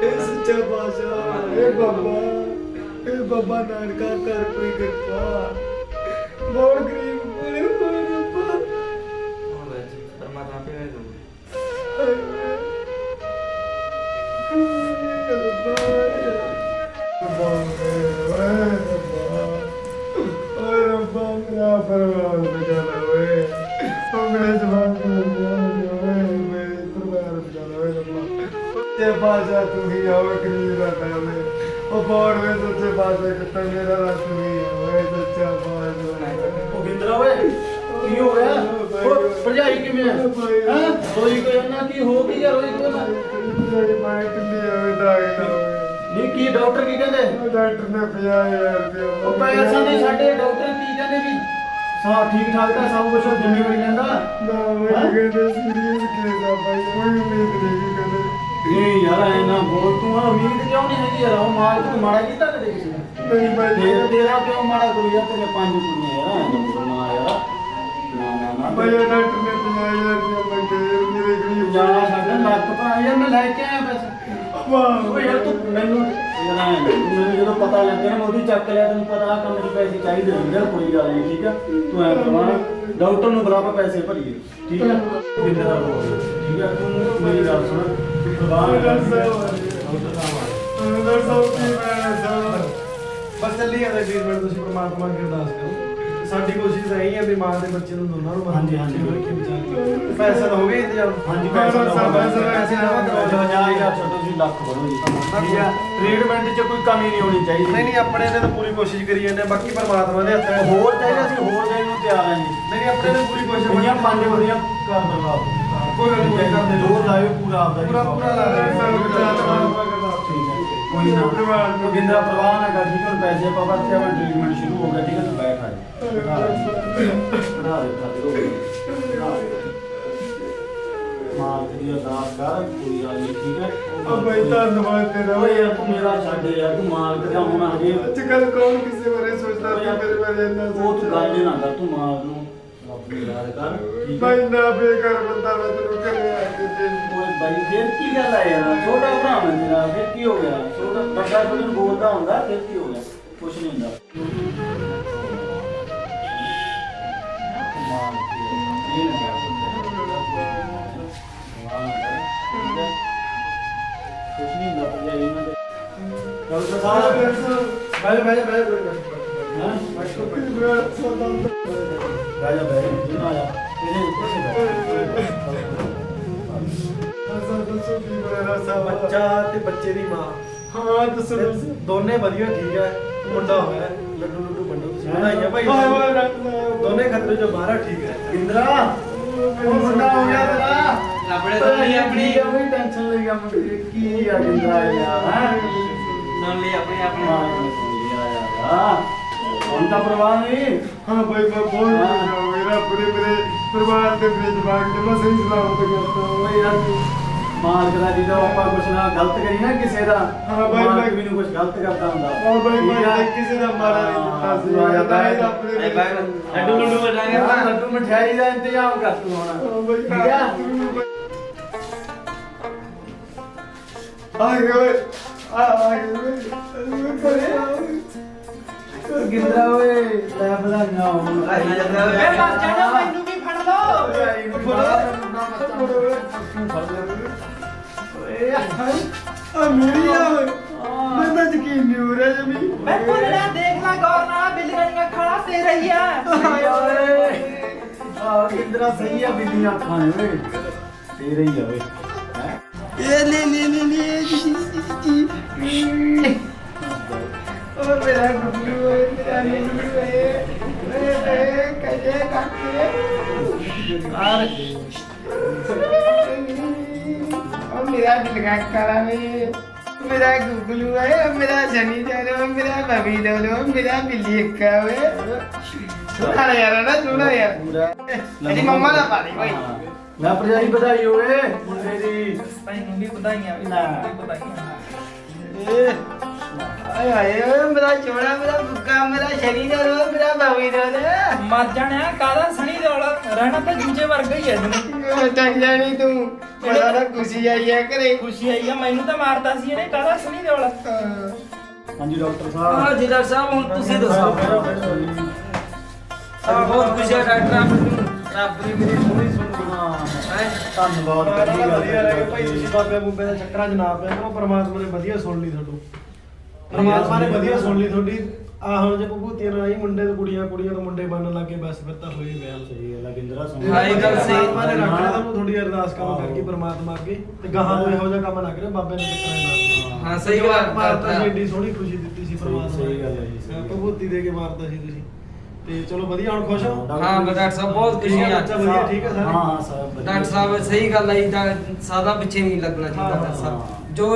ਇਹ ਸੱਚਾ ਪਾਸ਼ਾ ਇਹ ਬਾਬਾ। ਇਹ ਬਾਬਾ ਨਾਨਕਾ ਕਰ ਕੋਈ ਕਿਰਪਾ। ਮੋੜ ਗਰੀਬ ਪੂਰੇ ਹੋ ਰੱਬਾ ਹੁਣ ਜੀ ਪਰਮਾਤਮਾ ਪਿਆਰੇ ਦੋ ਤੇ ਬਾਜਾ ਤੂੰ ਹੀ ਆਵੇ ਕਰੀਬ ਉਹ ਬੋੜ ਵੇ ਸੱਚੇ ਪਾਸ਼ਾ ਕਿਤਾ ਮੇਰਾ ਰਾਤ ਤੂੰ ਹੀ ਆ ਓਏ ਸੱਚਾ ਪਾਸ਼ਾ ਉਹ ਗਿੰਦਰਾ ਓਏ ਕੀ ਹੋ ਗਿਆ? ਉਹ ਭਰਜਾਈ ਕਿਵੇਂ ਹੈ ਹਾਂ? ਰੋਈ ਕੋਈ ਨਾ ਕੀ ਹੋ ਗਈ ਯਾਰ ਰੋਈ ਕੋਈ ਨਾ? ਮਾਂ ਕਿੰਨੀ ਆਵੇ ਦਾਗ ਨਹੀਂ ਕੀ ਡਾਕਟਰ ਕੀ ਕਹਿੰਦੇ? ਡਾਕਟਰ ਨੇ 50000 ਰੁਪਏ ਉਹ ਪੈਸਾ ਨਹੀਂ ਸਾਡੇ ਡਾਕਟਰ ਕੀ ਕਹਿੰਦੇ ਵੀ? ਸਾ ਠੀਕ ਠਾਕ ਤਾਂ ਸਭ ਕੁਝ ਜ਼ਿੰਮੇਵਾਰੀ ਲੈਂਦਾ। ਨਾ ਕਹਿੰਦੇ ਸੀਰੀਅਸ ਕੇਸ ਆ ਭਾਈ ਕੋਈ ਉਮੀਦ ਨਹੀਂ ਕਹਿੰਦੇ ਇਹ ਯਾਰ ਐ ਨਾ ਬੋਲ ਤੂੰ ਆ ਉਮੀਦ ਕਿਉਂ ਨਹੀਂ ਹੈਗੀ ਯਾਰ? ਉਹ ਮਾਲ ਤੂੰ ਮਾੜਾ ਕੀਤਾ ਕਦੇ ਕਿਸੇ ਨੇ? ਨਹੀਂ ਭਾਈ। ਤੇਰਾ ਤੇਰਾ ਕਿਉਂ ਮਾੜਾ ਕਰੂ ਯਾਰ ਤੇਰੇ ਪੰਜ ਕੁੜੀਆਂ ਯਾਰ ਐ ਨਾ ਬੋਲਣਾ ਯਾਰ। ਨਾ ਨਾ ਨਾ ਭਾਈ ਉਹ ਡਾਕਟਰ ਨੇ 50000 ਰੁਪਏ ਮੰਗੇ ਮੇਰੇ ਗਰੀਬ ਜਾ ਸਾਡਾ ਲੱਖ ਭਰਾ ਯਾਰ ਮੈਂ ਲੈ ਕੇ ਆਇਆ ਪੈਸੇ। ਵਾਹ। ਓਏ ਯਾਰ ਤੂੰ ਮੈਨੂੰ ਨੀ, ਮੈਨੂੰ ਜਦੋਂ ਪਤਾ ਲੱਗਿਆ ਨਾ ਮੈਂ ਉਹਦੀ ਚੱਕ ਲਿਆ ਤੈਨੂੰ ਪਤਾ ਆ ਕੰਮ ਦੀ ਪੈਸੇ ਚਾਹੀਦੇ ਹੁੰਦੇ ਯਾਰ ਕੋਈ ਗੱਲ ਨਹੀਂ ਠੀਕ ਆ? ਤੂੰ ਐਂ ਕਰਵਾ ਡਾਕਟਰ ਨੂੰ ਬੁਲਾ ਆਪਾਂ ਪੈਸੇ ਭਰੀਏ ਠੀਕ ਆ? ਬਿੱਲ ਦਾ ਬੋਲ ਠੀਕ ਆ? ਤੂੰ ਮੇਰੀ ਗੱਲ ਸੁਣ। ਪ੍ਰਵਾਹ ਕਰ ਅੰਦਰ ਸਭ ਕੀ ਮੈਂ ਸਭ ਬਸ ਚੱਲੀ ਜਾਂਦਾ ਟ੍ਰੀਟਮੈਂਟ ਤੁਸੀਂ ਪ੍ਰਮਾਤਮਾ ਅੱਗੇ ਅਰਦਾਸ ਕਰੋ। ਸਾਡੀ ਕੋਸ਼ਿਸ਼ ਇਹੀ ਹੈ ਵੀ ਮਾਂ ਦੇ ਬੱਚੇ ਨੂੰ ਦੋਨਾਂ ਨੂੰ ਹਾਂਜੀ, ਹਾਂਜੀ। ਤਾਂ ਹੋ ਗਿਆ ਇੰਤਜ਼ਾਮ ਹਾਂਜੀ ਤਾਂ ਪੈਸਾ ਪੈਸੇ ਜਮਾ ਕਰਵਾਓ ਜਾ ਯਾਰ ਛੋਟੋ ਜੀ ਲੱਖ ਬੜੋ ਜੀ। ਠੀਕ ਆ। ਟ੍ਰੀਟਮੈਂਟ 'ਚ ਕੋਈ ਕਮੀ ਨਹੀਂ ਹੋਣੀ ਚਾਹੀਦੀ। ਨਹੀਂ ਨਹੀਂ ਆਪਣੇ ਨੇ ਤਾਂ ਪੂਰੀ ਕੋਸ਼ਿਸ਼ ਕਰੀ ਜਾਂਦੇ ਹਾਂ, ਬਾਕੀ ਪਰਮਾਤਮਾ ਦੇ ਹੱਥ ਹੈ ਹੋਰ ਚਾਹੀਦਾ ਸੀ ਹੋਰ ਦੇਣ ਨੂੰ ਤਿਆਰ ਹਾਂ ਜੀ। ਨਹੀਂ ਆਪਣੇ ਨੇ ਪੂਰੀ ਕੋਸ਼ਿਸ਼ ਕੁੜੀਆਂ ਪੰਜ ਕੁੜੀਆਂ ਕਰ ਦਵਾ ਕੋਈ ਗੱਲ ਨਹੀਂ ਕਰਦੇ ਲੋਰ ਲਾਇਓ ਪੂਰਾ ਆਪਦਾ ਜੀ ਪੂਰਾ ਪੂਰਾ ਲਾ ਰਹੇ ਹਾਂ ਠੀਕ ਹੈ ਕੋਈ ਨਾ ਉਹ ਗਿੰਦਰਾ ਪ੍ਰਵਾਹ ਨਾ ਕਰ ਠੀਕ ਹੈ ਹੁਣ ਪੈਸੇ ਪਾਵਾ ਤੇ ਆਪਣਾ ਟ੍ਰੀਟਮੈਂਟ ਸ਼ੁਰੂ ਹੋ ਗਿਆ ਠੀਕ ਹੈ ਤੂੰ ਬੈਠ ਆ ਜਾ ਬਣਾ ਦੇ ਖਾਤੇ ਰੋ ਮਾਂ ਦੀ ਅਰਦਾਸ ਕਰ ਕੋਈ ਗੱਲ ਨਹੀਂ ਠੀਕ ਹੈ ਆ ਭਾਈ ਧੰਨਵਾਦ ਤੇਰਾ ਓਏ ਯਾਰ ਤੂੰ ਮੇਰਾ ਛੱਡ ਯਾਰ ਤੂੰ ਮਾਲਕ ਦਾ ਹੋਣਾ ਹਜੇ ਅੱਜ ਕੱਲ ਕੌਣ ਕਿਸੇ ਬਾਰੇ ਸੋਚਦਾ ਓਏ ਕਿ ਯਾਰ, ਮੇਰੇ ਬਾਰੇ ਇੰਨਾ ਉਹ ਤੂੰ ਗੱਲ ਹੀ ਨਾ ਕਰ ਤੂੰ ਮਾਲਕ ਨੂੰ ਆਪਣੀ ਯਾਦ ਕਰ। ਠੀਕ ਹੈ ਭਾਈ ਨਾ ਬੇਕਾਰ ਬੰਦਾ ਮੈਂ ਤੈਨੂੰ ਘਰੇ ਆ ਕੇ ਦੇ ਓਏ ਬਾਈ ਫਿਰ ਕੀ ਗੱਲ ਆ ਯਾਰ? ਛੋਟਾ ਭਰਾ ਮੈਂ ਤੇਰਾ ਫਿਰ ਕੀ ਹੋ ਗਿਆ? ਛੋਟਾ ਵੱਡਾ ਕੋਈ ਨੂੰ ਬੋਲਦਾ ਹੁੰਦਾ ਫਿਰ ਕੀ ਹੋ ਗਿਆ? ਕੁਛ ਨਹੀਂ ਹੁੰਦਾ। ਕਮਾਲ ਕੀ ਇਹ ਨਾ ਕੁਛ ਨਹੀਂ ਹੁੰਦਾ ਪਰ ਇਹਨਾਂ ਦੇ ਡਾਕਟਰ ਸਾਹਿਬ ਬਾਏ ਬਾਏ ਬਾਏ ਕੋਈ ਨਹੀਂ ਰਾਜਾ ਬੈਠ ਜਿਨਾ ਆ ਇਹਨੇ ਉੱਪਰ ਸੇ ਬੱਚਾ ਤੇ ਬੱਚੇ ਦੀ ਮਾਂ। ਹਾਂ ਦੱਸੋ ਤੇ ਦੋਨੇ ਵਧੀਆ ਠੀਕ ਹੈ ਮੁੰਡਾ ਹੋਇਆ ਲੱਡੂ ਲੱਡੂ ਵੰਡੋ ਤੁਸੀਂ ਵਧਾਈਆਂ ਭਾਈ? ਵਾਹ ਵਾਹ ਰੱਬ ਦੋਨੇ ਖਤਰੇ ਚੋਂ ਬਾਹਰ ਆ, ਠੀਕ ਹੈ ਇੰਦਰਾ ਉਹ ਮੁੰਡਾ ਹੋ ਗਿਆ ਤੇਰਾ। ਆਪਣੇ ਤੋਂ ਨਹੀਂ ਆਪਣੀ। ਕੋਈ ਟੈਨਸ਼ਨ ਲਈ ਕੰਮ ਕੀ ਆ ਜਿੰਦਰਾ ਯਾਰ ਹੈ? ਨਾਲ ਲਈ ਆਪਣੀ ਆਪਣੀ ਮਾਂ ਨੇ ਸੁਣ ਲਿਆ ਯਾਰ। ਹੁਣ ਤਾਂ ਪਰਵਾਹ ਨਹੀਂ। ਹਾਂ ਭਾਈ ਮੈਂ ਬਹੁਤ ਖੁਸ਼ ਹਾਂ ਮੇਰਾ ਪੂਰੇ ਮੇਰੇ ਪਰਿਵਾਰ ਦੇ ਮੇਰੇ ਜਵਾਕ ਦੇ ਮੈਂ ਸਹੀ ਸਲਾਮਤ ਕਰਤਾ ਓਏ ਯਾਰ ਮਾਲਕ ਦਾ ਜਦੋਂ ਆਪਾਂ ਕੁਛ ਨਾ ਗਲਤ ਕਰੀ ਨਾ ਕਿਸੇ ਦਾ ਹਾਂ ਬਾਈ, ਮਾਲਕ ਬਾਈ। ਵੀ ਨੂੰ ਕੁਛ ਗਲਤ ਕਰਦਾ ਹੁੰਦਾ। ਹਾਂ ਬਾਈ, ਆ? ਕਿਸੇ ਦਾ ਮਾੜਾ ਨਹੀਂ ਕੀਤਾ ਸੀ। ਤੂੰ ਆ ਜਾ ਨਾ ਹੀ। ਬੈਠ। ਰੱਬ ਨੇ ਇਹ ਬਾਈ ਲੱਡੂ ਲੱਡੂ ਹਾਂ, ਆਪਾਂ ਲੱਡੂ ਮਠਿਆਈ ਦਾ ਇੰਤਜ਼ਾਮ ਕਰ ਤੂੰ ਹੁਣ। ਹਾਂ ਬਾਈ, ਠੀਕ ਆ? ਆ ਗਏ ਓਏ ਆ ਆ ਗਏ ਓਏ ਗਿੰਦਰਾ ਓਏ ਲੈ ਵਧਾਈਆਂ ਹੋਣ ਵਧਾਈਆਂ ਜਾਂਦੇ ਓਏ। ਵੇ ਮਰ ਜਾਣਾ ਮੈਨੂੰ ਵੀ ਫੜ ਲਓ। ਓਏ ਆ ਮੇਰੀ ਆ। ਓਏ। ਮੈਂ ਤਾਂ ਯਕੀਨ ਨਹੀਂ ਹੋ ਰਿਹਾ ਜਮੀ। ਮੈਂ ਕੋਲੜਾ ਦੇਖ ਲੈ ਗੌਰ ਨਾਲ ਬਿੱਲੀਆਂ ਦੀਆਂ ਅੱਖਾਂ ਤੇਰਾ ਹੀ ਆ। ਓਏ। ਆ ਗਿੰਦਰਾ ਸਹੀ ਆ ਬਿੱਲੀਆਂ ਅੱਖਾਂ ਨੇ ਓਏ। ਤੇਰੇ ਹੀ ਆ ਓਏ। ਹੈਂ? ਇਹ ਲੈ ਲੈ ਲੈ ਲੈ ਓ ਮੇਰਾ ਗੁੱਗੂ ਓਏ ਮੇਰਾ ਗੁੱਗੂ ਓਏ ਓਏ ਓਏ ਕਜੇ ਕਾਕੇ ਓ ਮੇਰਾ ਦਿਲ ਕਰਾ ਵੇ ਮੇਰਾ ਗੁੱਗੂ ਓਏ ਮੇਰਾ ਜਨੀ ਜਾਨ ਮੇਰਾ ਬਬੀ ਡੋਲੋ ਮੇਰਾ ਬਿੱਲੀ ਅੱਕਾ ਓਏ ਸੁਣਾ ਯਾਰ ਨਾ ਸੁਣਾ ਯਾਰ ਇਹਦੀ ਮੰਮਾ ਦਾ ਪਾਣੀ ਓਏ ਮੈਂ ਭਰਜਾਈ ਵਧਾਈ ਹੋਵੇ ਮੁੰਡੇ ਦੀ ਤੈਨੂੰ ਵੀ ਵਧਾਈਆਂ ਵੀ ਲੈ। ਵਧਾਈਆਂ ਆਏ ਆਏ ਓਏ ਮੇਰਾ ਚੋੜਾ ਮੇਰਾ ਬੁੱਕਾ ਮੇਰਾ ਸ਼ਨੀ ਦਾ ਰੋ ਮੇਰਾ ਬਬੀ ਡੋਲੋ ਮਰ ਜਾਣਿਆ ਕਾਦਾ ਸਣੀ ਦੌੜ ਰਹਿਣਾ ਤਾਂ ਜੂਜੇ ਵਰਗਾ ਹੀ ਐ ਤੈਨੂੰ ਟੰਗ ਜਾਣੀ ਤੂੰ। ਬੜਾ ਨਾ ਖੁਸ਼ੀ ਆਈ ਹੈ ਘਰੇ। ਖੁਸ਼ੀ ਆਈ ਆ ਮੈਨੂੰ ਤਾਂ ਮਾਰਦਾ ਸੀ ਇਹਨੇ ਕਾਦਾ ਸਣੀ ਦੌੜ ਹਾਂਜੀ ਡਾਕਟਰ ਹਾਂ ਸਾਹਿਬ ਜੀ ਡਾਕਟਰ ਸਾਹਿਬ ਹੁਣ ਤੁਸੀਂ ਦੱਸੋ। ਆ ਬਹੁਤ ਖੁਸ਼ੀ ਹੈ ਡਾਕਟਰ ਆਪ ਨੂੰ ਰੱਬ ਨੇ ਮੇਰੀ ਸੋਹਣੀ ਸੁਣ ਹਾਂ ਹੈ? ਧੰਨਵਾਦ ਮਾਰਾ ਵਧੀਆ ਵਧੀਆ ਰਹੇ ਭਾਈ ਤੁਸੀਂ ਬਾਬੇ ਬੁੱਬੇ ਦੇ ਚੱਕਰਾਂ 'ਚ ਨਾ ਪੈ ਕਰੋ ਪਰਮਾਤਮਾ ਨੇ ਵਧੀਆ ਸੁਣ ਲਈ ਤੁਹਾਨੂੰ। ਪਰਮਾਤਮਾ ਨੇ ਵਧੀਆ ਸੁਣ ਲਈ ਤੁਹਾਡੀ। ਆ ਹੁਣ ਜੇ ਭੂਤੀਆਂ ਨਾਲ ਹੀ ਮੁੰਡੇ ਤੇ ਕੁੜੀਆਂ ਕੁੜੀਆਂ ਤੋਂ ਮੁੰਡੇ ਬਣਨ ਲੱਗੇ ਬਸ ਫਿਰ ਤਾਂ ਹੋਈ ਵਿਆਹ। ਸਹੀ ਸੁਣ। ਹਾਂ, ਇਹ ਗੱਲ ਸਹੀ। ਪਰਮਾਤਮਾ ਨੇ ਰੱਖ ਲਿਆ ਤੁਹਾਨੂੰ ਥੋੜੀ ਅਰਦਾਸ ਕੰਮ ਕਰਕੇ ਪਰਮਾਤਮਾ ਅੱਗੇ। ਤੇ ਗਾਹਾਂ ਨੂੰ ਇਹੋ ਜਿਹਾ ਕੰਮ ਨਾ ਕਰੇ ਬਾਬੇ ਨੇ ਟੱਕਰੇ ਨਾਲ ਹਾਂ, ਸਹੀ ਗੱਲ ਮਾਰਤਾ ਸੀ ਕਰਤਾ। ਏਡੀ ਸੋਹਣੀ ਖੁਸ਼ੀ ਦਿੱਤੀ ਸੀ ਪਰਮਾਤਮਾ ਸਹੀ ਗੱਲ ਹੈ ਜੀ, ਦੇ ਕੇ ਮਾਰਤਾ ਸੀ ਤੁਸੀਂ। ਤੇ ਚਲੋ ਵਧੀਆ ਹੁਣ ਖੁਸ਼ ਹੋ? ਹਾਂ ਡਾਕਟਰ ਸਾਹਿਬ ਬਹੁਤ ਖੁਸ਼ੀ ਆ ਬੱਚਾ ਵਧੀਆ ਠੀਕ ਹੈ ਸਾਰੇ? ਹਾਂ ਹਾਂ ਸਭ ਵਧੀਆ। ਡਾਕਟਰ ਸਾਹਿਬ ਸਹੀ ਗੱਲ ਹੈ ਜੀ ਸਾਦਾ ਪਿੱਛੇ ਨਹੀਂ ਲੱਗਣਾ ਚਾਹੀਦਾ ਹਾਂ, ਡਾਕਟਰ ਸਾਹਿਬ। ਹਾਂ। ਜੋ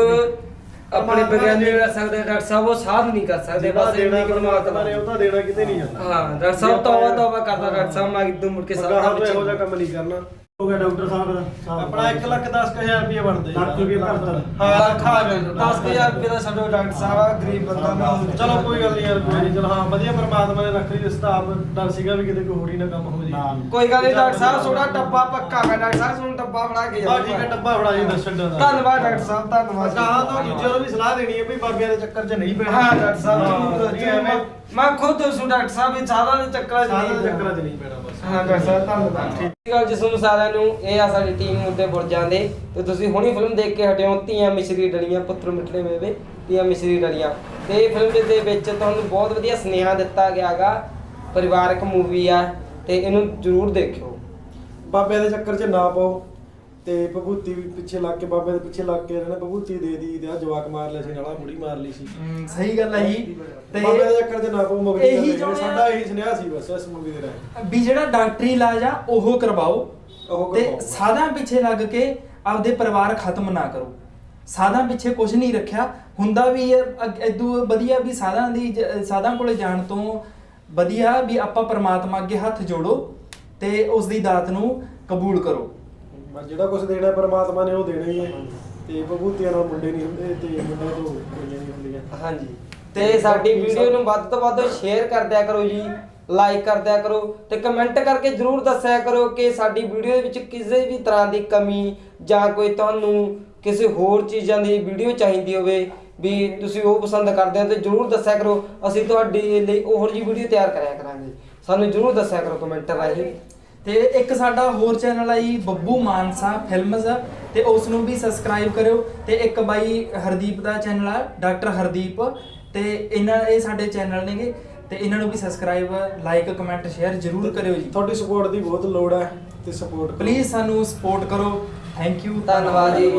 ਆਪਣੇ ਵਿਗਿਆਨੀ ਕਰ ਸਕਦੇ ਡਾਕਟਰ ਸਾਹਿਬ ਉਹ ਸਾਧ ਨਹੀਂ ਕਰ ਸਕਦੇ ਜਿਹੜਾ ਬਸ ਦੇਣਾ ਇੰਨੀ ਪਰਮਾਤਮਾ। ਨੇ ਉਹ ਤਾਂ ਦੇਣਾ ਕਿਤੇ ਨਹੀਂ ਜਾਂਦਾ। ਹਾਂ ਡਾਕਟਰ ਸਾਹਿਬ ਤੌਬਾ ਤੌਬਾ ਕਰਦਾ ਡਾਕਟਰ ਸਾਹਿਬ ਮੈਂ ਇੱਕਦਮ ਮੁੜ ਕੇ ਸਾਦਾ ਗਾਹਾਂ ਤੋਂ ਇਹੋ ਜਿਹਾ ਪਿੱਛੇ ਕੰਮ ਨਹੀਂ ਕਰਨਾ। ਹੋ ਗਿਆ ਡਾਕਟਰ ਸਾਹਿਬ ਦਾ? ਆਪਣਾ 1 ਲੱਖ 10 ਹਜ਼ਾਰ ਰੁਪਏ ਬਣਦੇ ਜੀ। ਲੱਖ ਰੁਪਏ ਭਰਤਾ। ਹਾਂ ਲੱਖ ਆ ਗਏ। 10000 ਰੁਪਏ ਦਾ ਛੱਡੋ ਡਾਕਟਰ ਸਾਹਿਬ ਆ ਗਰੀਬ ਬੰਦਾ ਮੈਂ ਚਲੋ ਕੋਈ ਗੱਲ ਨਹੀਂ ਯਾਰ ਕੋਈ ਨਹੀਂ। ਚਲੋ ਹਾਂ ਵਧੀਆ ਪਰਮਾਤਮਾ ਨੇ ਰੱਖ ਲਈ ਰਿਸ਼ਤਾ ਆਪ। ਡਰ ਸੀਗਾ ਵੀ ਕਿਤੇ ਕੋਈ ਹੋਰ ਹੀ ਨਾ ਕੰਮ ਹੋ ਜੇ। ਨਾ। ਕੋਈ ਗੱਲ ਨਹੀਂ ਡਾਕਟਰ ਸਾਹਿਬ ਥੋੜਾ ਡੱਬਾ ਪੱਕਾ ਹੈ ਡਾਕਟਰ ਸਾਹਿਬ ਤੁਹਾਨੂੰ ਡੱਬਾ ਫੜਾ ਕੇ ਬਾ ਠੀਕ ਹੈ ਡੱਬਾ ਫੜਾ ਜੀ ਦੱਸਣ ਦਾ ਧੰਨਵਾਦ ਡਾਕਟਰ ਸਾਹਿਬ ਧੰਨਵਾਦ। ਕਹਾਂ ਤੋਂ ਦੂਜਿਆਂ ਨੂੰ ਵੀ ਸਲਾਹ ਦੇਣੀ ਹੈ ਵੀ ਬਾਬਿਆਂ ਦੇ ਚੱਕਰ 'ਚ ਨਹੀਂ ਪੈਣਾ। ਹਾਂ ਡਾਕਟਰ ਸਾਹਿਬ ਹਾਂ, ਨਹੀਂ ਐਵੇਂ ਮੈਂ ਖੁਦ ਦੱਸੂ ਡਾਕਟਰ ਸਾਹਿਬ ਇਹ ਸਾਦਾ ਦੇ ਚੱਕਰਾਂ 'ਚ ਨਹੀਂ ਚੱਕਰਾਂ 'ਚ ਨਹੀਂ ਪੈਣਾ ਬਸ। ਹਾਂ ਡਾਕਟਰ ਸਾਹਿਬ ਧੰਨਵਾਦ। ਠੀਕ ਗੱਲ ਜਿਸ ਨੂੰ ਸਾਰਿਆਂ ਨੂੰ। ਇਹ ਆ ਸਾਡੀ ਟੀਮ ਉੱਤੇ ਬੁਰਜਾਂ ਦੇ। ਤੇ ਤੁਸੀਂ ਹੁਣੀ ਫਿਲਮ ਦੇਖ ਕੇ ਹਟਿਓ ਧੀਆਂ ਮਿਸ਼ਰੀ ਡਲੀਆਂ ਪੁੱਤਰ ਮਿੱਠੜੇ ਮੇਵੇ ਧੀਆਂ ਮਿਸ਼ਰੀ ਡਲੀਆਂ। ਤੇ ਇਹ ਫਿਲਮ ਦੇ ਵਿੱਚ ਤੁਹਾਨੂੰ ਬਹੁਤ ਵਧੀਆ ਸੁਨੇਹਾ ਦਿੱਤਾ ਗਿਆਗਾ ਪਰਿਵਾਰਕ ਮੂਵੀ ਆ ਤੇ ਇਹਨੂੰ ਜ਼ਰੂਰ ਦੇਖਿਓ। ਬਾਬਿਆਂ ਦੇ ਚੱਕਰ 'ਚ ਨਾ ਪਾਓ। ਤੇ ਭਭੂਤੀ ਵੀ ਪਿੱਛੇ ਲੱਗ ਕੇ ਬਾਬੇ ਦੇ ਪਿੱਛੇ ਲੱਗ ਕੇ ਇਹਨਾਂ ਨੇ ਭਭੂਤੀ ਦੇ ਦੀ ਤੇ ਆ ਜਵਾਕ ਮਾਰ ਲਿਆ ਸੀ ਨਾਲਾ ਬੁੜੀ ਮਾਰ ਲਈ ਸੀ। ਸਹੀ ਗੱਲ ਹੈ ਜੀ। ਤੇ ਬਾਬੇ ਦੇ ਚੱਕਰ 'ਚ ਨਾ ਪਾਓ ਮਗਰ ਇਹੀ ਚਾਹੁੰਦੇ ਆ- ਸਾਡਾ ਇਹੀ ਸੁਨੇਹਾ ਸੀ ਬਸ ਇਸ ਮੂਵੀ ਦੇ ਰਾਹੀਂ। ਵੀ ਜਿਹੜਾ ਡਾਕਟਰੀ ਇਲਾਜ ਆ ਉਹ ਕਰਵਾਓ। ਉਹ ਤੇ ਕਰਵਾਓ। ਸਾਧਾਂ ਪਿੱਛੇ ਲੱਗ ਕੇ ਆਪਦੇ ਪਰਿਵਾਰ ਖਤਮ ਨਾ ਕਰੋ। ਸਾਧਾਂ ਪਿੱਛੇ ਕੁਝ ਨਹੀਂ ਰੱਖਿਆ। ਹੁੰਦਾ ਵੀ ਇਦੋਂ ਵਧੀਆ ਵੀ ਸਾਧਾਂ ਦੀ ਜ- ਸਾਧਾਂ ਕੋਲੇ ਜਾਣ ਤੋਂ ਵਧੀਆ ਵੀ ਆਪਾਂ ਪਰਮਾਤਮਾ ਅੱਗੇ ਹੱਥ ਜੋੜੋ ਤੇ ਉਸ ਦੀ ਦਾਤ ਨੂੰ ਕਬੂਲ ਕਰੋ। ਬਸ ਜਿਹੜਾ ਕੁਝ ਦੇਣਾ ਪਰਮਾਤਮਾ ਨੇ ਉਹ ਦੇਣਾ ਹੀ ਹੈ। ਤੇ ਭਭੂਤੀਆਂ ਨਾਲ ਮੁੰਡੇ ਨਹੀਂ ਹੁੰਦੇ ਤੇ ਮੁੰਡਿਆਂ ਤੋਂ ਕੁੜੀਆਂ ਨਹੀਂ ਹੁੰਦੀਆਂ। ਹਾਂਜੀ। ਤੇ ਸਾਡੀ ਵੀਡੀਓ ਨੂੰ ਵੱਧ ਤੋਂ ਵੱਧ ਸ਼ੇਅਰ ਕਰ ਦਿਆ ਕਰੋ ਜੀ ਲਾਈਕ ਕਰ ਦਿਆ ਕਰੋ ਤੇ ਕਮੈਂਟ ਕਰਕੇ ਜਰੂਰ ਦੱਸਿਆ ਕਰੋ ਕਿ ਸਾਡੀ ਵੀਡੀਓ ਦੇ ਵਿੱਚ ਕਿਸੇ ਵੀ ਤਰ੍ਹਾਂ ਦੀ ਕਮੀ ਜਾਂ ਕੋਈ ਤੁਹਾਨੂੰ ਕਿਸੇ ਹੋਰ ਚੀਜ਼ਾਂ ਦੀ ਵੀਡੀਓ ਚਾਹੀਦੀ ਹੋਵੇ ਵੀ ਤੁਸੀਂ ਉਹ ਪਸੰਦ ਕਰਦੇ ਹੋ ਤੇ ਜਰੂਰ ਦੱਸਿਆ ਕਰੋ। ਅਸੀਂ ਤੁਹਾਡੇ ਲਈ ਉਹੋ ਜਿਹੀ ਵੀਡੀਓ ਤਿਆਰ ਕਰਿਆ ਕਰਾਂਗੇ। ਸਾਨੂੰ ਜਰੂਰ ਦੱਸਿਆ ਕਰੋ ਕਮੈਂਟ ਰਾਹੀਂ। ਤੇ ਇੱਕ ਸਾਡਾ ਹੋਰ ਚੈਨਲ ਆ ਜੀ ਬੱਬੂ ਮਾਨਸਾ ਫਿਲਮਸ ਤੇ ਉਸ ਨੂੰ ਵੀ ਸਬਸਕ੍ਰਾਈਬ ਕਰਿਓ। ਤੇ ਇੱਕ ਬਾਈ ਹਰਦੀਪ ਦਾ ਚੈਨਲ ਆ ਡਾਕਟਰ ਹਰਦੀਪ। ਤੇ ਇਹਨਾਂ ਇਹ ਸਾਡੇ ਚੈਨਲ ਨੇਗੇ। ਤੇ ਇਹਨਾਂ ਨੂੰ ਵੀ ਸਬਸਕ੍ਰਾਈਬ ਲਾਈਕ ਕਮੈਂਟ ਸ਼ੇਅਰ ਜਰੂਰ ਕਰਿਓ ਜੀ। ਤੁਹਾਡੀ ਸਪੋਰਟ ਦੀ ਬਹੁਤ ਲੋੜ ਹੈ ਤੇ ਸਪੋਰਟ ਪਲੀਜ਼ ਸਾਨੂੰ ਸਪੋਰਟ ਕਰੋ। ਥੈਂਕ ਯੂ ਧੰਨਵਾਦ ਜੀ।